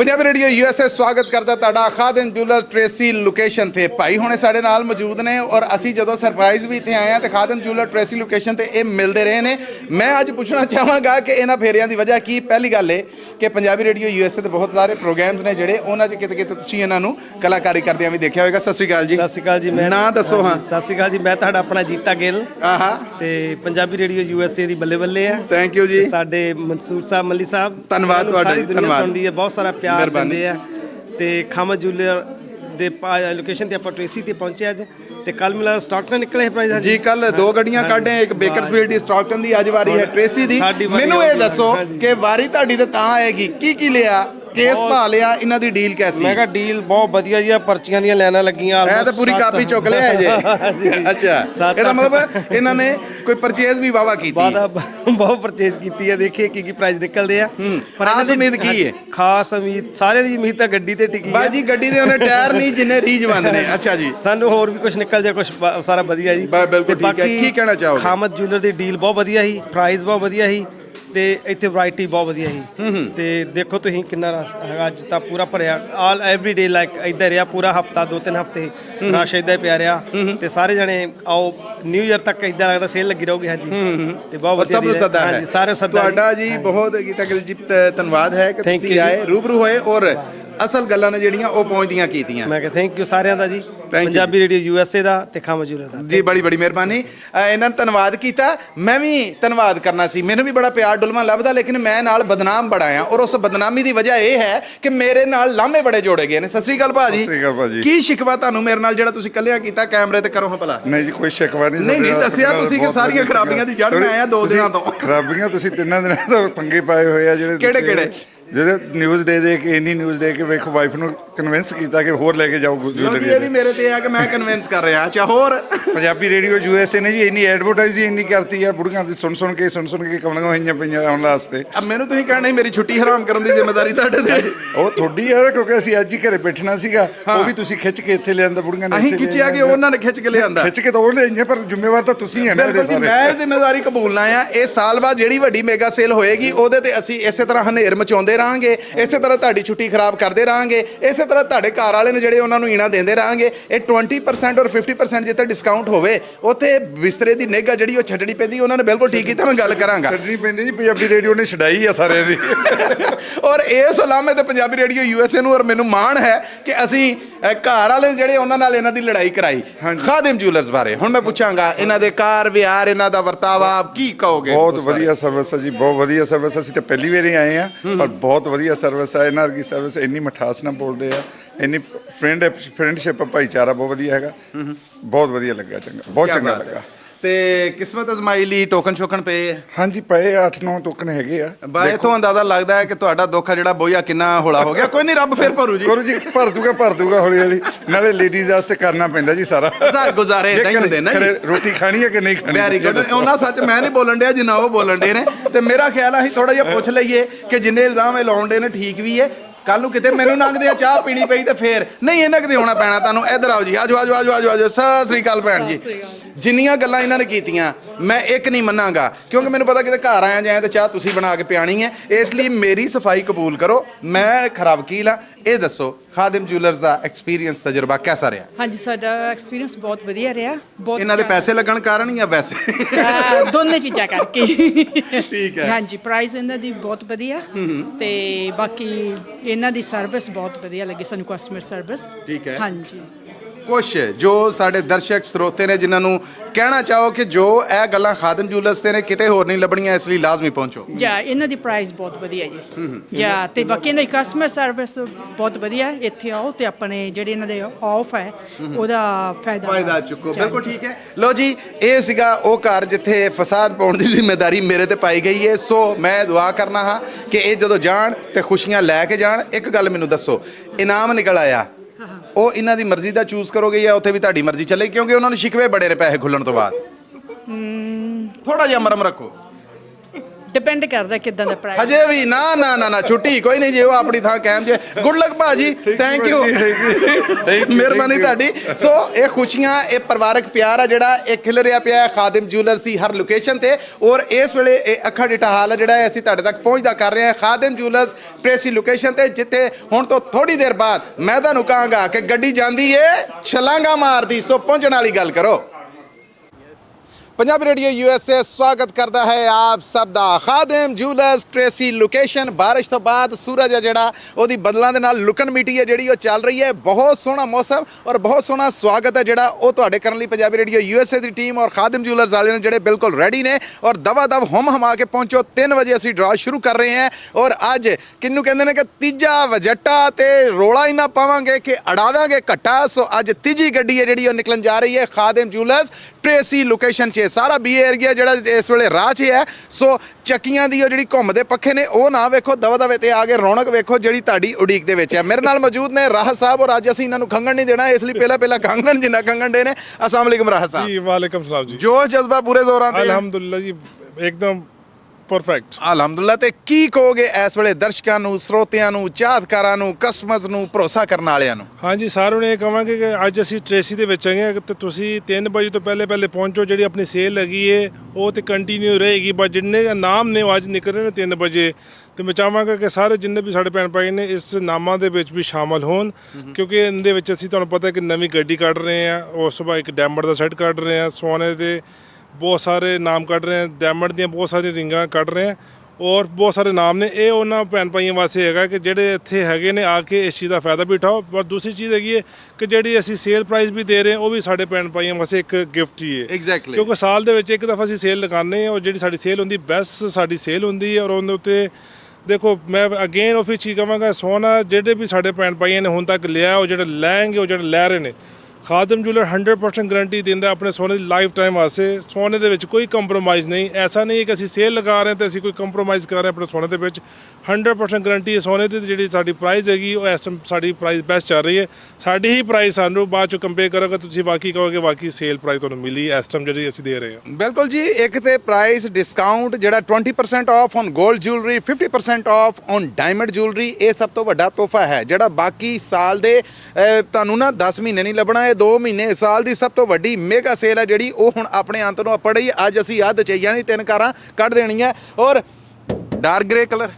Punjabi radio USA ਸਵਾਗਤ ਕਰਦਾ ਤੁਹਾਡਾ ਖਾਦਨ ਜੁਲਰ ਟ੍ਰੇਸੀ ਲੋਕੇਸ਼ਨ ਤੇ। ਭਾਈ ਹੁਣੇ ਸਾਡੇ ਨਾਲ ਮੌਜੂਦ ਨੇ ਔਰ ਅਸੀਂ ਜਦੋਂ ਸਰਪ੍ਰਾਈਜ਼ ਵੀ ਇੱਥੇ ਆਏ ਆ ਤੇ ਖਾਦਨ ਜੁਲਰ ਟ੍ਰੇਸੀ ਲੋਕੇਸ਼ਨ ਤੇ ਇਹ ਮਿਲਦੇ ਰਹੇ ਨੇ। ਮੈਂ ਅੱਜ ਪੁੱਛਣਾ ਚਾਹਾਂਗਾ ਕਿ ਇਹਨਾਂ ਫੇਰਿਆਂ ਦੀ ਵਜ੍ਹਾ ਕੀ? ਪਹਿਲੀ ਗੱਲ ਇਹ ਕਿ ਪੰਜਾਬੀ ਰੇਡੀਓ ਯੂਐਸਏ ਤੇ ਬਹੁਤ ਸਾਰੇ ਪ੍ਰੋਗਰਾਮਸ ਨੇ ਜਿਹੜੇ ਉਹਨਾਂ 'ਚ ਕਿਤੇ ਕਿਤੇ ਤੁਸੀਂ ਇਹਨਾਂ ਨੂੰ ਕਲਾਕਾਰੀ ਕਰਦਿਆਂ ਵੀ ਦੇਖਿਆ ਹੋਵੇਗਾ ਸਤਿ ਸ਼੍ਰੀ ਅਕਾਲ ਜੀ। ਸਤਿ ਸ਼੍ਰੀ ਅਕਾਲ ਜੀ ਮੈਂ ਨਾਂ ਦੱਸੋ ਹਾਂ। ਸਤਿ ਸ਼੍ਰੀ ਅਕਾਲ ਜੀ ਮੈਂ ਤੁਹਾਡਾ ਆਪਣਾ ਜੀਤਾ ਗਿੱਲ। ਆਹਾ ਤੇ ਪੰਜਾਬੀ ਰੇਡੀਓ ਯੂਐਸਏ ਦੀ ਬੱਲੇ ਬੱਲੇ ਆ। ਥੈਂਕ ਯੂ ਜੀ। ਸਾਡੇ ਮਨਸੂਰ ਸਾਹਿਬ ਮੱਲੀ ਸਾਹਿਬ। ਧੰਨਵਾਦ ਤੁਹਾਡਾ ਜੀ, ਧੰਨਵਾਦ। ਸੁਣਦੀ ਹੈ ਬਹੁਤ ਸਾਰਾ ਪਿਆਰ ਮਿਹਰਬਾਨੀ। ਦਿੰਦੇ ਆ। ਤੇ ਖਾਮਦ ਜੂਲਰ ਦੇ ਲੋਕੇਸ਼ਨ ਤੇ ਆਪਾਂ ਟ੍ਰੇਸੀ ਤੇ ਪਹੁੰਚੇ ਅੱਜ। ਤੇ ਕੱਲ ਮਿਲਾ ਸਟਾਕ ਨਾ ਨਿਕਲੇ ਪ੍ਰਾਈਜ਼ ਜੀ ਕੱਲ ਦੋ ਗੱਡੀਆਂ ਕੱਢੇ ਇੱਕ ਬੇਕਰਸਫੀਲਡ ਦੀ ਸਟਾਕਟਨ ਦੀ ਅੱਜ ਵਾਰੀ ਹੈ ਟ੍ਰੇਸੀ ਦੀ। ਮੈਨੂੰ ਇਹ ਦੱਸੋ। ਕਿ ਵਾਰੀ ਤੁਹਾਡੀ ਤਾਂ ਤਾਂ ਆਏਗੀ ਕੀ ਕੀ ਲਿਆ? ਕੇਸ ਭਾ ਲਿਆ ਇਹਨਾਂ ਦੀ ਡੀਲ ਕੈਸੀ? ਮੈਂ ਕਿਹਾ ਡੀਲ ਬਹੁਤ ਵਧੀਆ ਜੀ ਆ ਪਰਚੀਆਂ ਦੀਆਂ ਲਾਈਨਾਂ ਲੱਗੀਆਂ ਇਹ ਤਾਂ ਪੂਰੀ ਕਾਪੀ ਚੁੱਕ ਲਿਆ। ਜੇ। ਅੱਛਾ। ਇਹਦਾ ਮਤਲਬ ਇਹਨਾਂ ਨੇ ਕੋਈ ਪਰਚੇਜ਼ ਵੀ ਵਾਵਾ ਕੀਤੀ। ਬਹੁਤ ਪਰਚੇਸ ਕੀਤੀ ਹੈ ਦੇਖੀਏ ਕੀ ਕੀ ਪ੍ਰਾਈਸ ਨਿਕਲਦੇ ਆ। ਪਰ ਖਾਸ ਉਮੀਦ ਕੀ ਹੈ? ਖਾਸ ਉਮੀਦ ਸਾਰਿਆਂ ਦੀ ਉਮੀਦ ਤਾਂ ਗੱਡੀ ਤੇ ਟਿਕੀ ਹੈ ਬਾਜੀ ਗੱਡੀ ਦੇ ਉਹਨੇ ਟਾਇਰ ਨਹੀਂ ਜਿੰਨੇ ਰੀਜ ਬੰਦ ਨੇ। ਅੱਛਾ ਜੀ। ਸਾਨੂੰ ਹੋਰ ਵੀ ਕੁਝ ਨਿਕਲ ਜਾ ਕੁਝ ਸਾਰਾ ਵਧੀਆ ਜੀ। ਬਿਲਕੁਲ ਠੀਕ ਹੈ। ਕੀ ਕਹਿਣਾ ਚਾਹੋਗੇ? ਖਾਮਦ ਜੁਐਲਰ ਦੀ ਡੀਲ ਬਹੁਤ ਵਧੀਆ ਸੀ ਪ੍ਰਾਈਸ ਬਹੁਤ ਵਧੀਆ ਸੀ। ਤੇ ਇੱਥੇ ਵੈਰਾਈਟੀ ਬਹੁਤ ਵਧੀਆ ਸੀ ਤੇ ਦੇਖੋ ਤੁਸੀਂ ਕਿੰਨਾ ਰਸ਼ ਹੈਗਾ ਅੱਜ ਤਾਂ ਪੂਰਾ ਭਰਿਆ। ਆਲ ਐਵਰੀ ਡੇ ਲਾਈਕ ਇੱਧਰ ਰਿਹਾ ਪੂਰਾ ਹਫਤਾ ਦੋ ਤਿੰਨ ਹਫ਼ਤੇ ਰਸ਼ ਇੱਦਾਂ ਹੀ ਪਿਆ ਰਿਹਾ। ਤੇ ਸਾਰੇ ਜਣੇ ਆਓ ਨਿਊ ਇਅਰ ਤੱਕ ਇੱਦਾਂ ਲੱਗਦਾ ਸੇਲ ਲੱਗੀ ਰਹੂਗੀ ਹਾਂਜੀ। ਤੇ ਬਹੁਤ ਵਧੀਆ ਸਭ ਨੂੰ deal ਹੈ। ਸੱਦਾ ਹੈ। ਹਾਂਜੀ ਸਾਰੇ ਸੱਦਾ ਤੁਹਾਡਾ ਜੀ ਬਹੁਤ ਗੀਤਾ ਗਿਲ ਜੀ ਧੰਨਵਾਦ ਹੈ ਕਿ ਤੁਸੀਂ। ਆਏ। ਰੂਬਰੂ ਹੋਏ ਔਰ ਅਸਲ ਗੱਲਾਂ ਨੇ ਜਿਹੜੀਆਂ ਉਹ ਪਹੁੰਚਦੀਆਂ ਕੀਤੀਆਂ। ਮੈਂ ਕਿਹਾ ਥੈਂਕ ਯੂ ਸਾਰਿਆਂ ਦਾ ਜੀ। You ਪੰਜਾਬੀ ਰੇਡੀਓ ਯੂਐਸਏ ਦਾ ਤੇ ਖਾਮਦ ਜੁਐਲਰ ਦਾ। ਜੀ ਬੜੀ ਬੜੀ ਮਿਹਰਬਾਨੀ। ਅ, ਇਹਨਾਂ ਨੇ ਧੰਨਵਾਦ ਕੀਤਾ। ਮੈਂ ਵੀ ਧੰਨਵਾਦ ਕਰਨਾ ਸੀ। ਮੈਨੂੰ ਵੀ ਬੜਾ ਪਿਆਰ ਡੁਲਮਾ ਲੱਭਦਾ ਲੇਕਿਨ ਮੈਂ ਨਾਲ ਬਦਨਾਮ ਬੜਾ ਆ। ਔਰ ਉਸ ਬਦਨਾਮੀ ਦੀ ਵਜ੍ਹਾ ਇਹ ਹੈ ਕਿ ਮੇਰੇ ਨਾਲ ਲਾਮੇ ਬੜੇ ਜੋੜੇ ਗਏ ਨੇ। ਸਤਿ ਸ੍ਰੀ ਅਕਾਲ ਭਾਜੀ। ਸਤਿ ਸ੍ਰੀ ਅਕਾਲ ਭਾਜੀ। ਕੀ ਸ਼ਿਕਵਾ ਤੁਹਾਨੂੰ ਮੇਰੇ ਨਾਲ ਜਿਹੜਾ ਤੁਸੀਂ ਕੱਲਿਆ ਕੀਤਾ? ਕੈਮਰੇ ਤੇ ਕਰੋ ਹਾਂ ਭਲਾ। ਨਹੀਂ ਜੀ ਕੋਈ ਸ਼ਿਕਵਾ ਨਹੀਂ। ਨਹੀਂ, ਨਹੀਂ, ਦੱਸਿਆ ਤੁਸੀਂ ਕਿ ਸਾਰੀਆਂ ਖਰਾਬੀਆਂ ਦੀ ਜੜ੍ਹ ਮੈਂ ਆਇਆ ਦੋ ਦਿਨਾਂ ਤੋਂ। ਖਰਾਬੀਆਂ ਤੁਸੀਂ ਤਿੰਨਾਂ ਦਿਨਾਂ ਤੋਂ ਪੰਗੇ ਪਾਏ ਹੋਏ ਆ ਜਿਹੜੇ ਕਿਹੜੇ-। ਕਿਹੜੇ? ਜਿਹੜੇ ਨਿਊਜ਼ ਦੇ ਦੇ ਕੇ ਇੰਨੀ ਨਿਊਜ਼ ਦੇ ਕੇ ਵੇਖੋ ਵਾਈਫ ਨੂੰ ਕਨਵਿੰਸ ਕੀਤਾ ਕਿ ਹੋਰ ਲੈ ਕੇ ਜਾਓ ਜੀ ਇਹ ਵੀ ਮੇਰੇ ਤੇ ਆ ਕਿ ਮੈਂ ਕਨਵਿੰਸ ਕਰ ਰਿਹਾ। ਅੱਛਾ ਹੋਰ? ਪੰਜਾਬੀ ਰੇਡੀਓ ਯੂਐਸਏ ਨੇ ਜੀ ਇੰਨੀ ਐਡਵਰਟਾਈਜ਼ ਇੰਨੀ ਕਰਤੀ ਆ ਬੁੜੀਆਂ ਦੀ ਸੁਣ ਸੁਣ ਕੇ ਸੁਣ ਸੁਣ ਕੇ ਕਮਲੀਆਂ ਹੋਈਆਂ ਪਈਆਂ ਆਉਣ ਵਾਸਤੇ। ਅਬ ਮੈਨੂੰ ਤੁਸੀਂ ਕਹਿਣਾ ਮੇਰੀ ਛੁੱਟੀ ਹਰਾਮ ਕਰਨ ਦੀ ਜ਼ਿੰਮੇਵਾਰੀ ਤੁਹਾਡੇ ਤੇ। ਉਹ ਤੁਹਾਡੀ ਆ ਕਿਉਂਕਿ ਅਸੀਂ ਅੱਜ ਹੀ ਘਰੇ ਬੈਠਣਾ ਸੀਗਾ। ਉਹ ਵੀ ਤੁਸੀਂ ਖਿੱਚ ਕੇ ਇੱਥੇ ਲਿਆਂਦਾ ਬੁੜੀਆਂ ਨੇ ਅਸੀਂ ਇੱਥੇ ਖਿੱਚਿਆ ਕਿ ਲਿਆਂਦਾ। ਉਹਨਾਂ ਨੇ ਖਿੱਚ ਕੇ ਲਿਆਂਦਾ। ਖਿੱਚ ਕੇ ਤਾਂ ਉਹ ਪਰ ਜ਼ਿੰਮੇਵਾਰ ਤਾਂ ਤੁਸੀਂ ਹੈ ਨਾ ਇਹਦੇ ਬਿਲਕੁਲ ਜੀ ਸਾਰੇ। ਮੈਂ ਇਹ ਜ਼ਿੰਮੇਵਾਰੀ ਕਬੂਲਣਾ ਆ। ਇਹ ਸਾਲ ਬਾਅਦ ਜਿਹੜੀ ਵੱਡੀ ਮੇਗਾ ਸੇਲ ਹੋਏਗੀ ਉਹਦੇ ਤੇ ਅਸੀਂ ਇਸੇ ਤਰ੍ਹਾਂ ਹਨੇਰ ਮਚਾਉਂਦੇ ਰਾਂਗੇ ਇਸੇ ਤਰ੍ਹਾਂ ਤੁਹਾਡੀ ਛੁੱਟੀ ਖਰਾਬ ਕਰਦੇ ਰਾਂਗੇ ਇਸੇ ਤਰ੍ਹਾਂ ਤੁਹਾਡੇ ਘਰ ਵਾਲੇ ਨੇ ਜਿਹੜੇ ਉਹਨਾਂ ਨੂੰ ਈਣਾ ਦਿੰਦੇ ਰਾਂਗੇ ਇਹ 20% ਔਰ 50% ਜਿੱਥੇ ਡਿਸਕਾਊਂਟ ਹੋਵੇ ਉੱਥੇ ਬਿਸਤਰੇ ਦੀ ਨਿੱਘਾ ਜਿਹੜੀ ਉਹ ਛੱਡਣੀ ਪੈਂਦੀ ਉਹਨਾਂ ਨੇ ਬਿਲਕੁਲ ਠੀਕ ਕੀਤਾ ਮੈਂ ਗੱਲ ਕਰਾਂਗਾ। ਛੱਡਣੀ ਪੈਂਦੀ ਜੀ ਪੰਜਾਬੀ ਰੇਡੀਓ ਨੇ ਛਡਾਈ ਆ ਸਾਰਿਆਂ ਦੀ। ਔਰ ਇਹ ਸਲਾਮੇ ਤੇ ਪੰਜਾਬੀ ਰੇਡੀਓ ਯੂਐਸਏ ਨੂੰ ਔਰ ਮੈਨੂੰ ਮਾਣ ਹੈ ਕਿ ਅਸੀਂ ਘਰ ਵਾਲੇ ਜਿਹੜੇ ਉਹਨਾਂ ਨਾਲ ਇਹਨਾਂ ਦੀ ਲੜਾਈ ਕਰਾਈ। ਖਾਦਿਮ ਜੂਲਰਸ ਬਾਰੇ ਹੁਣ ਮੈਂ ਪੁੱਛਾਂਗਾ ਇਹਨਾਂ ਦੇ ਕਾਰ ਵਿਹਾਰ ਇਹਨਾਂ ਦਾ ਵਰਤਾਵਾ ਕੀ ਕਹੋਗੇ ਬਹੁਤ? ਵਧੀਆ ਸਰਵਿਸ ਹੈ ਜੀ ਬਹੁਤ ਵਧੀਆ ਸਰਵਿਸ ਅਸੀਂ ਤਾਂ ਪਹਿਲੀ ਵਾਰੀ ਆਏ ਆ ਪਰ ਬਹੁਤ ਵਧੀਆ ਸਰਵਿਸ ਹੈ ਇਹਨਾਂ ਦੀ ਸਰਵਿਸ ਇੰਨੀ ਮਠਾਸ ਨਾਲ ਬੋਲਦੇ ਆ। ਇੰਨੀ ਫਰੈਂਡ ਫਰੈਂਡਸ਼ਿਪ ਭਾਈਚਾਰਾ ਬਹੁਤ ਵਧੀਆ ਹੈਗਾ। ਬਹੁਤ ਵਧੀਆ ਲੱਗਾ ਚੰਗਾ ਬਹੁਤ ਚੰਗਾ। ਲੱਗਾ। ਤੇ ਕਿਸਮਤ ਅਜ਼ਮਾਈ ਲਈ ਟੋਕਨ ਸ਼ੋਕਨ ਪਏ। ਹਾਂਜੀ ਪਏ 8-9 ਟੋਕਨ ਹੈਗੇ ਆ। ਬਾ ਇਥੋਂ ਅੰਦਾਜ਼ਾ ਲੱਗਦਾ ਹੈ ਕਿ ਤੁਹਾਡਾ ਦੁੱਖ ਜਿਹੜਾ ਬੋਈਆ ਕਿੰਨਾ ਹੌਲਾ ਹੋ ਗਿਆ। ਕੋਈ ਨਹੀਂ ਰੱਬ ਫੇਰ ਭਰੂ ਜੀ ਗੁਰੂ ਜੀ ਭਰ ਦੂਗਾ ਭਰ ਦੂਗਾ ਹੌਲੀ ਹੌਲੀ। ਨਾਲੇ ਲੇਡੀਜ਼ ਵਾਸਤੇ ਕਰਨਾ ਪੈਂਦਾ ਜੀ ਸਾਰਾ। ਗੁਜ਼ਾਰ- ਗੁਜ਼ਾਰੇ ਏਦਾਂ ਹੀ ਹੁੰਦੇ ਨਾ ਜੀ। ਰੋਟੀ ਖਾਣੀ ਹੈ ਕਿ ਨਹੀਂ ਖਾਣੀ ਵੈਰੀ ਗੁੱਡ। ਉਹਨਾਂ ਸੱਚ ਮੈਂ ਨਹੀਂ ਬੋਲਣ ਡਿਆ ਜਿੰਨਾ ਉਹ ਬੋਲਣ ਡੇ ਨੇ। ਤੇ ਮੇਰਾ ਖਿਆਲ ਆ ਅਸੀਂ ਥੋੜਾ ਜਿਹਾ ਪੁੱਛ ਲਈਏ ਕਿ ਜਿੰਨੇ ਇਲਜ਼ਾਮ ਇਹ ਲਾਉਣ ਡੇ ਨੇ ਠੀਕ ਵੀ ਹੈ। ਕੱਲ ਨੂੰ ਕਿਤੇ ਮੈਨੂੰ ਲੰਘਦੇ ਆ ਚਾਹ ਪੀਣੀ ਪਈ ਤੇ ਫੇਰ। ਨਹੀਂ ਇਹਨਾਂ ਕਿਤੇ ਆਉਣਾ ਪੈਣਾ ਤੁਹਾਨੂੰ ਇੱਧਰ ਆਓ ਜੀ। ਆਜੋ ਆਜੋ ਆਜੋ ਆਜੋ ਆਜੋ। ਸਤਿ ਸ੍ਰੀ ਅਕਾਲ ਭੈਣ ਜੀ। ਜਿੰਨੀਆਂ ਗੱਲਾਂ ਇਹਨਾਂ ਨੇ ਕੀਤੀਆਂ ਮੈਂ ਇੱਕ ਨਹੀਂ ਮੰਨਾਂਗਾ। ਕਿਉਂਕਿ ਮੈਨੂੰ ਪਤਾ ਕਿਤੇ ਘਰ ਆਇਆ ਜਾਏ ਤੇ ਚਾਹ ਤੁਸੀਂ ਬਣਾ ਕੇ ਪਿਆਣੀ ਹੈ। ਇਸ ਲਈ ਮੇਰੀ ਸਫ਼ਾਈ ਕਬੂਲ ਕਰੋ। ਮੈਂ ਖਰਾਬ ਵਕੀਲ ਆ ਇਹ ਦੱਸੋ ਖਾਦਿਮ ਜੁਐਲਰਸ ਦਾ ਐਕਸਪੀਰੀਅੰਸ ਤਜਰਬਾ ਕਿਹਦਾ ਰਿਹਾ? ਹਾਂਜੀ ਸਾਡਾ ਐਕਸਪੀਰੀਅੰਸ ਬਹੁਤ ਵਧੀਆ ਰਿਹਾ ਬਹੁਤ ਇਹਨਾਂ ਦੇ ਪੈਸੇ ਲੱਗਣ ਕਾਰਨ ਜਾਂ ਵੈਸੇ ਅਹ ਦੋਨੇ ਚੀਜ਼ਾਂ ਕਰਕੇ। ਠੀਕ ਹੈ। ਹਾਂਜੀ ਪ੍ਰਾਈਸ ਇਹਨਾਂ ਦੀ ਬਹੁਤ ਵਧੀਆ ਤੇ ਬਾਕੀ ਇਹਨਾਂ ਦੀ ਸਰਵਿਸ ਬਹੁਤ ਵਧੀਆ ਲੱਗੀ ਸਾਨੂੰ ਕਸਟਮਰ ਸਰਵਿਸ ਠੀਕ ਹੈ। ਹਾਂਜੀ। ਕੁਛ ਜੋ ਸਾਡੇ ਦਰਸ਼ਕ ਸਰੋਤੇ ਨੇ ਜਿਨ੍ਹਾਂ ਨੂੰ ਕਹਿਣਾ ਚਾਹੋ ਕਿ ਜੋ ਇਹ ਗੱਲਾਂ ਖਾਦਮ ਜੁਐਲਰਸ ਤੇ ਨੇ ਕਿਤੇ ਹੋਰ ਨਹੀਂ ਲੱਭਣੀਆਂ ਇਸ ਲਈ ਲਾਜ਼ਮੀ ਪਹੁੰਚੋ। ਜਾਂ ਇਹਨਾਂ ਦੀ ਪ੍ਰਾਈਸ ਬਹੁਤ ਵਧੀਆ ਜੀ। ਜਾਂ ਤੇ ਬਾਕੀ ਇਹਨਾਂ ਦੀ ਕਸਟਮਰ ਸਰਵਿਸ ਬਹੁਤ ਵਧੀਆ ਇੱਥੇ ਆਓ ਤੇ ਆਪਣੇ ਜਿਹੜੇ ਇਹਨਾਂ ਦੇ ਆਫ ਹੈ ਉਹਦਾ ਫਾਇਦਾ ਫਾਇਦਾ ਚੁੱਕੋ ਬਿਲਕੁਲ ਠੀਕ ਹੈ। ਲੋ ਜੀ ਇਹ ਸੀਗਾ ਉਹ ਘਰ ਜਿੱਥੇ ਫਸਾਦ ਪਾਉਣ ਦੀ ਜ਼ਿੰਮੇਵਾਰੀ ਮੇਰੇ ਤੇ ਪਾਈ ਗਈ ਹੈ। ਸੋ ਮੈਂ ਦੁਆ ਕਰਨਾ ਹਾਂ ਕਿ ਇਹ ਜਦੋਂ ਜਾਣ ਤੇ ਖੁਸ਼ੀਆਂ ਲੈ ਕੇ ਜਾਣ। ਇੱਕ ਗੱਲ ਮੈਨੂੰ ਦੱਸੋ ਇਨਾਮ ਨਿਕਲ ਆਇਆ। ਉਹ ਇਹਨਾਂ ਦੀ ਮਰਜ਼ੀ ਦਾ ਚੂਜ਼ ਕਰੋਗੇ ਜਾਂ ਉੱਥੇ ਵੀ ਤੁਹਾਡੀ ਮਰਜ਼ੀ ਚੱਲੇਗੀ ਕਿਉਂਕਿ ਉਹਨਾਂ ਨੂੰ ਸ਼ਿਕਵੇ ਬੜੇ ਨੇ ਪੈਸੇ ਖੁੱਲਣ ਤੋਂ ਬਾਅਦ। ਥੋੜਾ ਜਿਹਾ ਮਰਮ ਰੱਖੋ। ਡਿਪੈਂਡ ਕਰਦਾ ਕਿਦਾਂ ਦਾ ਪ੍ਰਾਈਸ ਹਜੇ ਵੀ ਨਾ ਨਾ ਨਾ ਨਾ ਛੁੱਟੀ ਕੋਈ ਨਹੀਂ ਜੇ ਉਹ ਆਪਣੀ ਥਾਂ ਕਾਇਮ ਜੇ। ਗੁੱਡ ਲੱਕ ਭਾਜੀ ਥੈਂਕ ਯੂ ਮਿਹਰਬਾਨੀ ਤੁਹਾਡੀ। ਸੋ ਇਹ ਖੁਸ਼ੀਆਂ ਇਹ ਪਰਿਵਾਰਕ ਪਿਆਰ ਆ ਜਿਹੜਾ ਇਹ ਖਿਲ ਰਿਹਾ ਪਿਆ ਹੈ ਖਾਦਿਮ ਜੁਐਲਰਸ ਦੀ ਹਰ ਲੋਕੇਸ਼ਨ ਤੇ। ਔਰ ਇਸ ਵੇਲੇ ਇਹ ਅੱਖਾਂ ਡਿਟਾ ਹਾਲ ਆ ਜਿਹੜਾ ਹੈ ਅਸੀਂ ਤੁਹਾਡੇ ਤੱਕ ਪਹੁੰਚਦਾ ਕਰ ਰਹੇ ਹਾਂ। ਖਾਦਿਮ ਜੁਐਲਰਸ ਟ੍ਰੇਸੀ ਲੋਕੇਸ਼ਨ ਤੇ ਜਿੱਥੇ ਹੁਣ ਤੋਂ ਥੋੜੀ ਦੇਰ ਬਾਅਦ ਮੈਂ ਤੁਹਾਨੂੰ ਕਹਾਂਗਾ ਕਿ ਗੱਡੀ ਜਾਂਦੀ ਏ ਛਲਾਂਗਾ ਮਾਰਦੀ। ਸੋ ਪਹੁੰਚਣ ਵਾਲੀ ਗੱਲ ਕਰੋ। ਪੰਜਾਬੀ ਰੇਡੀਓ ਯੂਐਸਏ ਸਵਾਗਤ ਕਰਦਾ ਹੈ ਆਪ ਸਭ ਦਾ। Khadam jewellers Tracy location. ਬਾਰਿਸ਼ ਤੋਂ ਬਾਅਦ ਸੂਰਜ ਹੈ ਜਿਹੜਾ, ਉਹਦੀ ਬਦਲਾਂ ਦੇ ਨਾਲ ਲੁਕਣ ਮੀਟੀ ਹੈ ਜਿਹੜੀ ਉਹ ਚੱਲ ਰਹੀ ਹੈ। ਬਹੁਤ ਸੋਹਣਾ ਮੌਸਮ ਔਰ ਬਹੁਤ ਸੋਹਣਾ ਸਵਾਗਤ ਹੈ ਜਿਹੜਾ ਉਹ ਤੁਹਾਡੇ ਕਰਨ ਲਈ ਪੰਜਾਬੀ ਰੇਡੀਓ ਯੂਐਸਏ ਦੀ ਟੀਮ ਔਰ ਖਾਦਮ ਜੂਲਰਸ ਵਾਲੇ ਨੇ ਜਿਹੜੇ ਬਿਲਕੁਲ ਰੈਡੀ ਨੇ ਔਰ ਦਵਾ ਦਵ ਹਮ ਹਮਾ ਕੇ ਪਹੁੰਚੋ। 3 ਵਜੇ ਅਸੀਂ ਡਰਾ ਸ਼ੁਰੂ ਕਰ ਰਹੇ ਹਾਂ ਔਰ ਅੱਜ ਕਿੰਨੂੰ ਕਹਿੰਦੇ ਨੇ ਕਿ ਤੀਜਾ ਵਜਟਾ ਤੇ ਰੋਲਾ ਹੀ ਨਾ ਪਾਵਾਂਗੇ ਕਿ ਅੜਾ ਦਾਂਗੇ ਘੱਟਾ। ਸੋ ਅੱਜ ਤੀਜੀ ਗੱਡੀ ਹੈ ਜਿਹੜੀ ਉਹ ਨਿਕਲਣ ਜਾ ਰਹੀ ਹੈ। ਖਾਦਮ ਜੂਲਰਸ ਟ੍ਰੇਸੀ ਲੋਕੇਸ਼ਨ 'ਚ। ਸਾਰਾ ਬੀ ਏਰੀਆ ਜਿਹੜਾ ਇਸ ਵੇਲੇ ਰਾਹ 'ਚ ਹੈ ਸੋ ਚੱਕੀਆਂ ਦੀ ਉਹ ਜਿਹੜੀ ਘੁੰਮਦੇ ਪੱਖੇ ਨੇ ਉਹ ਨਾ ਵੇਖੋ ਦਵਾ ਦਵੇ ਤੇ ਆ ਕੇ ਰੌਣਕ ਵੇਖੋ ਜਿਹੜੀ ਤੁਹਾਡੀ ਉਡੀਕ ਦੇ ਵਿੱਚ ਹੈ। ਮੇਰੇ ਨਾਲ ਮੌਜੂਦ ਨੇ ਰਾਹ ਸਾਹਿਬ ਔਰ ਅੱਜ ਅਸੀਂ ਇਹਨਾਂ ਨੂੰ ਖੰਗਣ ਨਹੀਂ ਦੇਣਾ ਇਸ ਲਈ ਪਹਿਲਾਂ ਪਹਿਲਾਂ ਖੰਗਣ ਜਿੰਨਾ ਖੰਗਣ ਦੇ ਨੇ। ਅਸਲਾਮ ਰਾਹ ਸਾਹਿਬ। ਜੀ ਵਾਲੇਕਮ ਸਲਾਮ ਜੀ। ਜੋ ਜਜ਼ਬਾ ਪੂਰੇ ਜ਼ੋਰਾਂ ਤੇ ਅਲਹਮਦੁਲਿਲਾ ਜੀ ਇੱਕਦਮ ਪਰਫੈਕਟ ਅਲਹਮਦੁਲਿਲਾ ਤੇ ਕੀ ਕਹੋਗੇ ਇਸ ਵੇਲੇ ਦਰਸ਼ਕਾਂ ਨੂੰ ਸਰੋਤਿਆਂ ਨੂੰ ਚਾਹਤਕਾਰਾਂ ਨੂੰ ਕਸਟਮਰਸ ਨੂੰ ਭਰੋਸਾ ਕਰਨ ਵਾਲਿਆਂ ਨੂੰ? ਹਾਂਜੀ ਸਾਰਿਆਂ ਨੂੰ ਇਹ ਕਹਾਂਗੇ ਕਿ ਅੱਜ ਅਸੀਂ ਟ੍ਰੇਸੀ ਦੇ ਵਿੱਚ ਆਏ ਹਾਂ ਤੇ ਤੁਸੀਂ 3 ਵਜੇ ਤੋਂ ਪਹਿਲੇ ਪਹਿਲੇ ਪਹੁੰਚੋ ਜਿਹੜੀ ਆਪਣੀ ਸੇਲ ਹੈਗੀ ਏ ਉਹ ਤੇ ਕੰਟੀਨਿਊ ਰਹੇਗੀ ਬਸ ਜਿੰਨੇ ਨਾਮ ਨੇ ਉਹ ਅੱਜ ਨਿਕਲ ਰਹੇ ਨੇ 3 ਵਜੇ। ਤੇ ਮੈਂ ਚਾਹਾਂਗਾ ਕਿ ਸਾਰੇ ਜਿੰਨੇ ਵੀ ਸਾਡੇ ਭੈਣ ਭਾਈ ਨੇ ਇਸ ਨਾਮਾਂ ਦੇ ਵਿੱਚ ਵੀ ਸ਼ਾਮਲ ਹੋਣ ਕਿਉਂਕਿ ਇਹਦੇ ਵਿੱਚ ਅਸੀਂ ਤੁਹਾਨੂੰ ਪਤਾ ਕਿ ਨਵੀਂ ਗੱਡੀ ਕੱਢ ਰਹੇ ਆ ਉਸ ਤੋਂ ਬਾਅਦ ਇੱਕ ਡੈਮਰ ਦਾ ਸੈੱਟ ਕੱਢ ਰਹੇ ਆ ਸੋਨੇ ਦੇ ਬਹੁਤ ਸਾਰੇ ਨਾਮ ਕੱਢ ਰਹੇ ਹਾਂ ਡਾਇਮੰਡ ਦੀਆਂ ਬਹੁਤ ਸਾਰੀਆਂ ਰਿੰਗਾਂ ਕੱਢ ਰਹੇ ਹਾਂ ਔਰ ਬਹੁਤ ਸਾਰੇ ਨਾਮ ਨੇ। ਇਹ ਉਹਨਾਂ ਭੈਣ ਭਾਈਆਂ ਵਾਸਤੇ ਹੈਗਾ ਕਿ ਜਿਹੜੇ ਇੱਥੇ ਹੈਗੇ ਨੇ ਆ ਕੇ ਇਸ ਚੀਜ਼ ਦਾ ਫਾਇਦਾ ਵੀ ਉਠਾਓ। ਪਰ ਦੂਸਰੀ ਚੀਜ਼ ਹੈਗੀ ਹੈ ਕਿ ਜਿਹੜੀ ਅਸੀਂ ਸੇਲ ਪ੍ਰਾਈਸ ਵੀ ਦੇ ਰਹੇ ਹਾਂ ਉਹ ਵੀ ਸਾਡੇ ਭੈਣ ਭਾਈਆਂ ਵਾਸਤੇ ਇੱਕ ਗਿਫਟ ਹੀ ਹੈ। Exactly. ਕਿਉਂਕਿ ਸਾਲ ਦੇ ਵਿੱਚ ਇੱਕ ਦਫਾ ਅਸੀਂ ਸੇਲ ਲਗਾਉਂਦੇ ਹਾਂ ਔਰ ਜਿਹੜੀ ਸਾਡੀ ਸੇਲ ਹੁੰਦੀ ਬੈਸਟ ਸਾਡੀ ਸੇਲ ਹੁੰਦੀ ਹੈ ਔਰ ਉਹਦੇ ਉੱਤੇ ਦੇਖੋ ਮੈਂ ਅਗੇਨ ਉਹ ਫਿਰ ਚੀਜ਼ ਕਹਾਂਗਾ ਸੋਨਾ ਜਿਹੜੇ ਵੀ ਸਾਡੇ ਭੈਣ ਭਾਈਆਂ ਨੇ ਹੁਣ ਤੱਕ ਲਿਆ ਉਹ ਜਿਹੜੇ ਲੈਣਗੇ ਉਹ ਜਿਹੜੇ ਲੈ ਰਹੇ ਨੇ ਖਾਦਮ ਜੁਲਰ 100% ਗਾਰੰਟੀ ਦਿੰਦਾ ਆਪਣੇ ਸੋਨੇ ਦੀ ਲਾਈਫ ਟਾਈਮ ਵਾਸਤੇ। ਸੋਨੇ ਦੇ ਵਿੱਚ ਕੋਈ ਕੰਪਰੋਮਾਈਜ਼ ਨਹੀਂ। ਐਸਾ ਨਹੀਂ ਕਿ ਅਸੀਂ ਸੇਲ ਲਗਾ ਰਹੇ ਹਾਂ ਤੇ ਅਸੀਂ ਕੋਈ ਕੰਪਰੋਮਾਈਜ਼ ਕਰ ਰਹੇ ਹਾਂ ਆਪਣੇ ਸੋਨੇ ਦੇ ਵਿੱਚ। 100% ਗਾਰੰਟੀ ਹੈ ਸੋਨੇ ਦੀ ਜਿਹੜੀ ਸਾਡੀ ਪ੍ਰਾਈਸ ਹੈਗੀ, ਉਹ ਇਸ ਟਾਈਮ ਸਾਡੀ ਪ੍ਰਾਈਸ ਬੈਸਟ ਚੱਲ ਰਹੀ ਹੈ। ਸਾਡੀ ਹੀ ਪ੍ਰਾਈਸ ਸਾਨੂੰ ਬਾਅਦ ਚੋਂ ਕੰਪੇਅਰ ਕਰੋਗੇ ਤੁਸੀਂ ਵਾਕਈ ਕਹੋਗੇ ਵਾਕਈ ਸੇਲ ਪ੍ਰਾਈਸ ਤੁਹਾਨੂੰ ਮਿਲੀ, ਇਸ ਟਾਈਮ ਜਿਹੜੀ ਅਸੀਂ ਦੇ ਰਹੇ ਹਾਂ। ਬਿਲਕੁਲ ਜੀ, ਇੱਕ ਤੇ ਪ੍ਰਾਈਸ ਡਿਸਕਾਊਂਟ ਜਿਹੜਾ 20% ਆਫ ਔਨ 골ਡ jewellery 50% off on diamond jewellery ਇਹ ਸਭ ਤੋਂ ਵੱਡਾ ਤੋਹਫਾ ਹੈ, ਜਿਹੜਾ ਬਾਕੀ ਸਾਲ ਦੇ ਤੁਹਾਨੂੰ ਨਾ 10 ਮਹੀਨੇ ਨਹੀਂ ਲੱਭਣਾ ਇਹ 2 ਮਹੀਨੇ ਸਾਲ ਦੀ ਸਭ ਤੋਂ ਵੱਡੀ ਮੇਗਾ ਸੇਲ ਹੈ ਜਿਹੜੀ ਉਹ ਹੁਣ ਆਪਣੇ ਅੰਤ ਨੂੰ ਪੜੀ ਅੱਜ ਅਸੀਂ ਆਹ ਚਈਆਂ ਨਹੀਂ ਤਿੰਨ ਕਾਰਾਂ ਕੱਢ ਦੇਣੀਆਂ। ਔਰ ਡਾਰਕ ਗ੍ਰੇ ਕਲਰ